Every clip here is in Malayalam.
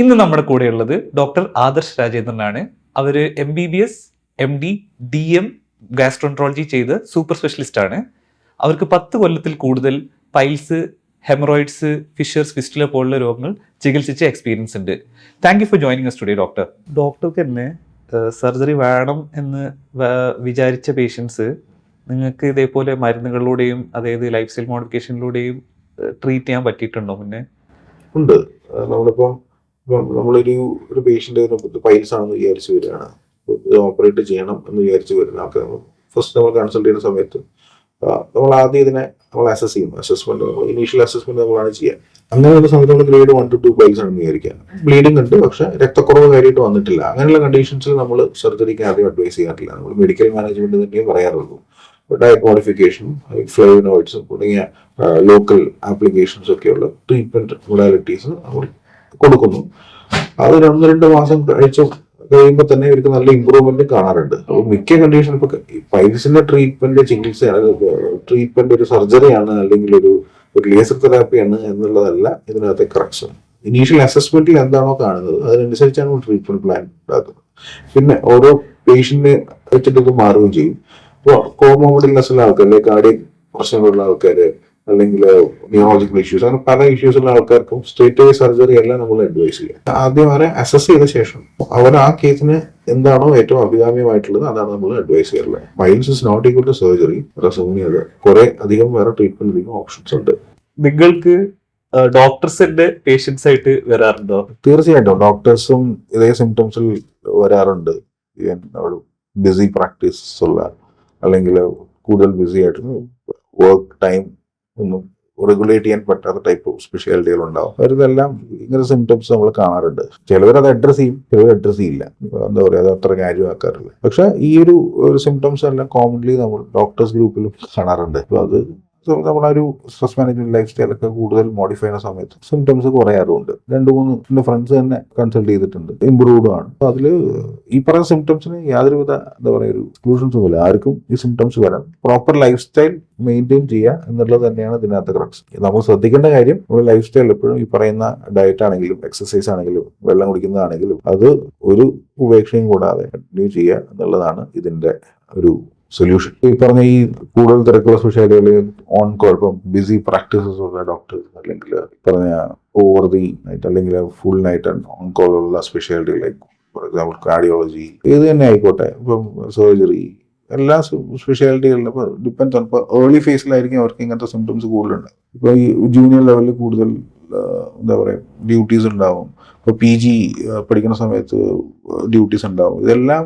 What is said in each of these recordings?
ഇന്ന് നമ്മുടെ കൂടെയുള്ളത് ഡോക്ടർ ആദർശ് രാജേന്ദ്രനാണ്. അവർ M B B S M D D M gastroenterology ചെയ്ത് സൂപ്പർ സ്പെഷ്യലിസ്റ്റ് ആണ്. അവർക്ക് പത്ത് കൊല്ലത്തിൽ കൂടുതൽ പൈൽസ് ഹെമറോയിഡ്സ് ഫിഷേഴ്സ് ഫിസ്റ്റുല പോലുള്ള രോഗങ്ങൾ ചികിത്സിച്ച എക്സ്പീരിയൻസ് ഉണ്ട്. Thank you for joining us today doctor ഡോക്ടർക്ക് തന്നെ സർജറി വേണം എന്ന് വിചാരിച്ച പേഷ്യൻസ് നിങ്ങൾക്ക് ഇതേപോലെ മരുന്നുകളിലൂടെയും അതായത് ലൈഫ് സ്റ്റൈൽ മോഡിഫിക്കേഷനിലൂടെയും ട്രീറ്റ് ചെയ്യാൻ പറ്റിയിട്ടുണ്ടോ പിന്നെ ഉണ്ട്. നമ്മളിപ്പോൾ നമ്മളൊരു ഒരു പേഷ്യന്റ് പൈൽസ് ആണെന്ന് വിചാരിച്ച് വരികയാണ്. ഓപ്പറേറ്റ് ചെയ്യണം എന്ന് വിചാരിച്ച് വരുന്ന ആൾക്കാർ ഫസ്റ്റ് നമ്മൾ കൺസൾട്ട് ചെയ്യുന്ന സമയത്ത് നമ്മൾ ആദ്യം ഇതിനെ നമ്മൾ അസസ് ചെയ്യും അസസ്മെന്റ് നമ്മൾ ഇനീഷ്യൽ അസസ്മെന്റ് നമ്മളാണ് ചെയ്യുക. അങ്ങനെയുള്ള സമയത്ത് നമ്മൾ grade one two two piles ആണെന്ന് വിചാരിക്കുക. ബ്ലീഡിംഗ് ഉണ്ട് പക്ഷെ രക്തക്കുറവ് കാര്യമായിട്ട് വന്നിട്ടില്ല. അങ്ങനെയുള്ള കണ്ടീഷൻസിൽ നമ്മൾ സർജറിക്ക് ആദ്യം അഡ്വൈസ് ചെയ്യാറില്ല. നമ്മൾ മെഡിക്കൽ മാനേജ്മെന്റ് തന്നെയും പറയാറുള്ളൂ. ഡയറ്റ് മോഡിഫിക്കേഷൻ ഫ്ലേവനോയിഡ്സ് തുടങ്ങിയ ലോക്കൽ ആപ്ലിക്കേഷൻസ് ഒക്കെയുള്ള ട്രീറ്റ്മെന്റ് മൊഡാലിറ്റീസ് നമ്മൾ കൊടുക്കുന്നു. അത് രണ്ട് രണ്ട് മാസം കഴിച്ചു കഴിയുമ്പോൾ തന്നെ ഇവർക്ക് നല്ല ഇമ്പ്രൂവ്മെന്റ് കാണാറുണ്ട്. അപ്പോൾ മിക്ക കണ്ടീഷൻ ഇപ്പൊ പൈൽസിന്റെ ട്രീറ്റ്മെന്റ് ചികിത്സ ട്രീറ്റ്മെന്റ് ഒരു സർജറിയാണ് അല്ലെങ്കിൽ ഒരു ഒരു ലേസർ തെറാപ്പിയാണ് എന്നുള്ളതല്ല ഇതിനകത്തെ കറക്ഷൻ ഇനീഷ്യൽ അസസ്മെന്റിൽ എന്താണോ കാണുന്നത് അതിനനുസരിച്ചാണ് ട്രീറ്റ്മെന്റ് പ്ലാൻ ഉണ്ടാക്കുന്നത്. പിന്നെ ഓരോ പേഷ്യന്റിനെ വെച്ചിട്ട് ഇത് മാറുകയും ചെയ്യും. ഇപ്പോൾ കോമോബിഡിൽനെസ് ഉള്ള ആൾക്കാർ അല്ലെങ്കിൽ കാർഡിയക് പ്രശ്നങ്ങളുള്ള ആൾക്കാര് അല്ലെങ്കിൽ ന്യൂറോളജിക്കൽ ഇഷ്യൂസ് അങ്ങനെ പല ഇഷ്യൂസ് ഉള്ള ആൾക്കാർക്കും സ്ട്രേറ്റ് വേ സർജറി എല്ലാം നമ്മൾ അഡ്വൈസ് ചെയ്യുക. ആദ്യം അവരെ അസസ് ചെയ്ത ശേഷം അവർ ആ കേസിന് എന്താണോ ഏറ്റവും അഭികാമ്യമായിട്ടുള്ളത് അതാണ് നമ്മൾ അഡ്വൈസ് ചെയ്യാറുള്ളത്. Piles is not equal to surgery റെസൂമിയത് കുറെ അധികം വേറെ ട്രീറ്റ്മെന്റ് അധികം ഓപ്ഷൻസ് ഉണ്ട്. നിങ്ങൾക്ക് ഡോക്ടേഴ്സിന്റെ പേഷ്യൻസ് ആയിട്ട് വരാറുണ്ടോ? തീർച്ചയായിട്ടും. ഡോക്ടേഴ്സും ഇതേ സിംറ്റംസിൽ വരാറുണ്ട്. ബിസി പ്രാക്ടീസ് ഉള്ള അല്ലെങ്കിൽ കൂടുതൽ ബിസി ആയിട്ട് വർക്ക് ടൈം ഒന്നും റെഗുലേറ്റ് ചെയ്യാൻ പറ്റാത്ത ടൈപ്പ് സ്പെഷ്യാലിറ്റികൾ ഉണ്ടാവും അവരിതെല്ലാം ഇങ്ങനെ സിംറ്റംസ് നമ്മൾ കാണാറുണ്ട്. ചിലവർ അത് അഡ്രസ് ചെയ്യും ചിലവർ അഡ്രസ് ചെയ്യില്ല. എന്താ പറയുക അത് അത്ര കാര്യമാക്കാറില്ല. പക്ഷെ ഈ ഒരു സിംറ്റംസ് എല്ലാം കോമൺലി നമ്മൾ ഡോക്ടേഴ്സ് ഗ്രൂപ്പിലും കാണാറുണ്ട്. അപ്പോൾ അത് നമ്മളൊരു സ്ട്രെസ് മാനേജ്മെന്റ് ലൈഫ് സ്റ്റൈൽ ഒക്കെ കൂടുതൽ മോഡിഫൈ ചെയ്യുന്ന സമയത്ത് സിംറ്റംസ് കുറയാറുണ്ട് രണ്ട് മൂന്ന് എന്റെ ഫ്രണ്ട്സ് തന്നെ കൺസൾട്ട് ചെയ്തിട്ടുണ്ട്. ഇമ്പ്രൂവ്ഡ് ആണ്. അപ്പൊ അതിൽ ഈ പറയുന്ന സിംറ്റംസിന് യാതൊരുവിധ എന്താ പറയുക ഒരു എക്സ്ക്ലൂഷൻസും ഇല്ല ആർക്കും ഈ സിംറ്റംസ് വരാം. പ്രോപ്പർ ലൈഫ് സ്റ്റൈൽ മെയിന്റെയിൻ ചെയ്യുക എന്നുള്ളത് തന്നെയാണ് ഇതിനകത്ത് ക്രക്സ് നമ്മൾ ശ്രദ്ധിക്കേണ്ട കാര്യം നമ്മുടെ ലൈഫ് സ്റ്റൈൽ എപ്പോഴും ഈ പറയുന്ന ഡയറ്റ് ആണെങ്കിലും എക്സസൈസ് ആണെങ്കിലും വെള്ളം കുടിക്കുന്നതാണെങ്കിലും അത് ഒരു ഉപേക്ഷയും കൂടാതെ കണ്ടിന്യൂ ചെയ്യുക എന്നുള്ളതാണ് ഇതിന്റെ ഒരു സൊല്യൂഷൻ ഈ പറഞ്ഞ ഈ കൂടുതൽ തിരക്കുള്ള സ്പെഷ്യാലിറ്റികൾ ഓൺ കോൾ ഇപ്പം ബിസി പ്രാക്ടീസസ് ഉള്ള ഡോക്ടേഴ്സ് അല്ലെങ്കിൽ പറഞ്ഞ ഓവർ ദി നൈറ്റ് അല്ലെങ്കിൽ ഫുൾ നൈറ്റ് ഓൺ കോൾ ഉള്ള specialty like for example cardiology ഏത് തന്നെ ആയിക്കോട്ടെ. ഇപ്പം സർജറി എല്ലാ സ്പെഷ്യാലിറ്റികളിലും ഇപ്പോൾ ഡിപ്പെൻസ് ആണ് ഇപ്പോൾ ഏർലി ഫേസിലായിരിക്കും അവർക്ക് ഇങ്ങനത്തെ സിംറ്റംസ് കൂടുതലുണ്ട്. ഇപ്പോൾ ഈ ജൂനിയർ ലെവലിൽ കൂടുതൽ എന്താ പറയുക ഡ്യൂട്ടീസ് ഉണ്ടാവും. ഇപ്പോൾ പി ജി പഠിക്കുന്ന സമയത്ത് ഡ്യൂട്ടീസ് ഉണ്ടാവും. ഇതെല്ലാം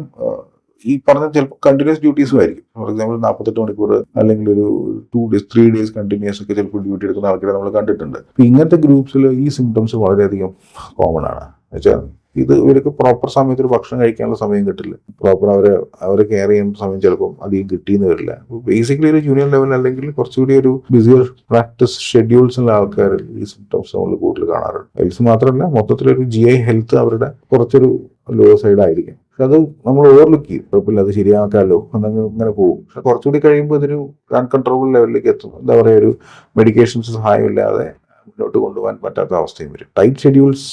ഈ പറഞ്ഞ ചിലപ്പോൾ കണ്ടിന്യൂസ് ഡ്യൂട്ടീസും ആയിരിക്കും ഫോർ എക്സാമ്പിൾ നാൽപ്പത്തെട്ട് മണിക്കൂർ അല്ലെങ്കിൽ ഒരു two days three days continuous ഒക്കെ ചിലപ്പോൾ ഡ്യൂട്ടി എടുക്കുന്ന ആൾക്കാരെ നമ്മൾ കണ്ടിട്ടുണ്ട്. ഇങ്ങനത്തെ ഗ്രൂപ്പ്സിൽ ഈ സിംറ്റംസ് വളരെയധികം കോമൺ ആണ്. വെച്ചാൽ ഇത് ഇവർക്ക് പ്രോപ്പർ സമയത്ത് ഒരു ഭക്ഷണം കഴിക്കാനുള്ള സമയം കിട്ടില്ല. പ്രോപ്പർ അവരെ അവരെ കെയർ ചെയ്യുന്ന സമയം ചിലപ്പം അധികം കിട്ടിയെന്ന് വരില്ല. ബേസിക്കലി ഒരു ജൂനിയർ ലെവൽ അല്ലെങ്കിൽ കുറച്ചുകൂടി ഒരു ബിസിയർ പ്രാക്ടീസ് ഷെഡ്യൂൾസ് ഉള്ള ആൾക്കാർ ഈ സിംറ്റംസ് നമ്മൾ കൂടുതൽ കാണാറുണ്ട്. ഹെൽത്ത് മാത്രമല്ല മൊത്തത്തിലൊരു ജി ഐ ഹെൽത്ത് അവരുടെ കുറച്ചൊരു ലോ സൈഡ് ആയിരിക്കും. അത് നമ്മൾ ഓവർലുക്ക് ചെയ്യും. കുഴപ്പമില്ല അത് ശരിയാക്കാമല്ലോ എന്നങ്ങ് ഇങ്ങനെ പോകും. പക്ഷെ കുറച്ചുകൂടി കഴിയുമ്പോൾ ഇതൊരു അൺകൺട്രോളബിൾ ലെവലിലേക്ക് എത്തും. എന്താ പറയുക ഒരു മെഡിക്കേഷൻസ് സഹായമില്ലാതെ മുന്നോട്ട് കൊണ്ടുപോകാൻ പറ്റാത്ത അവസ്ഥയും വരും. ടൈറ്റ് ഷെഡ്യൂൾസ്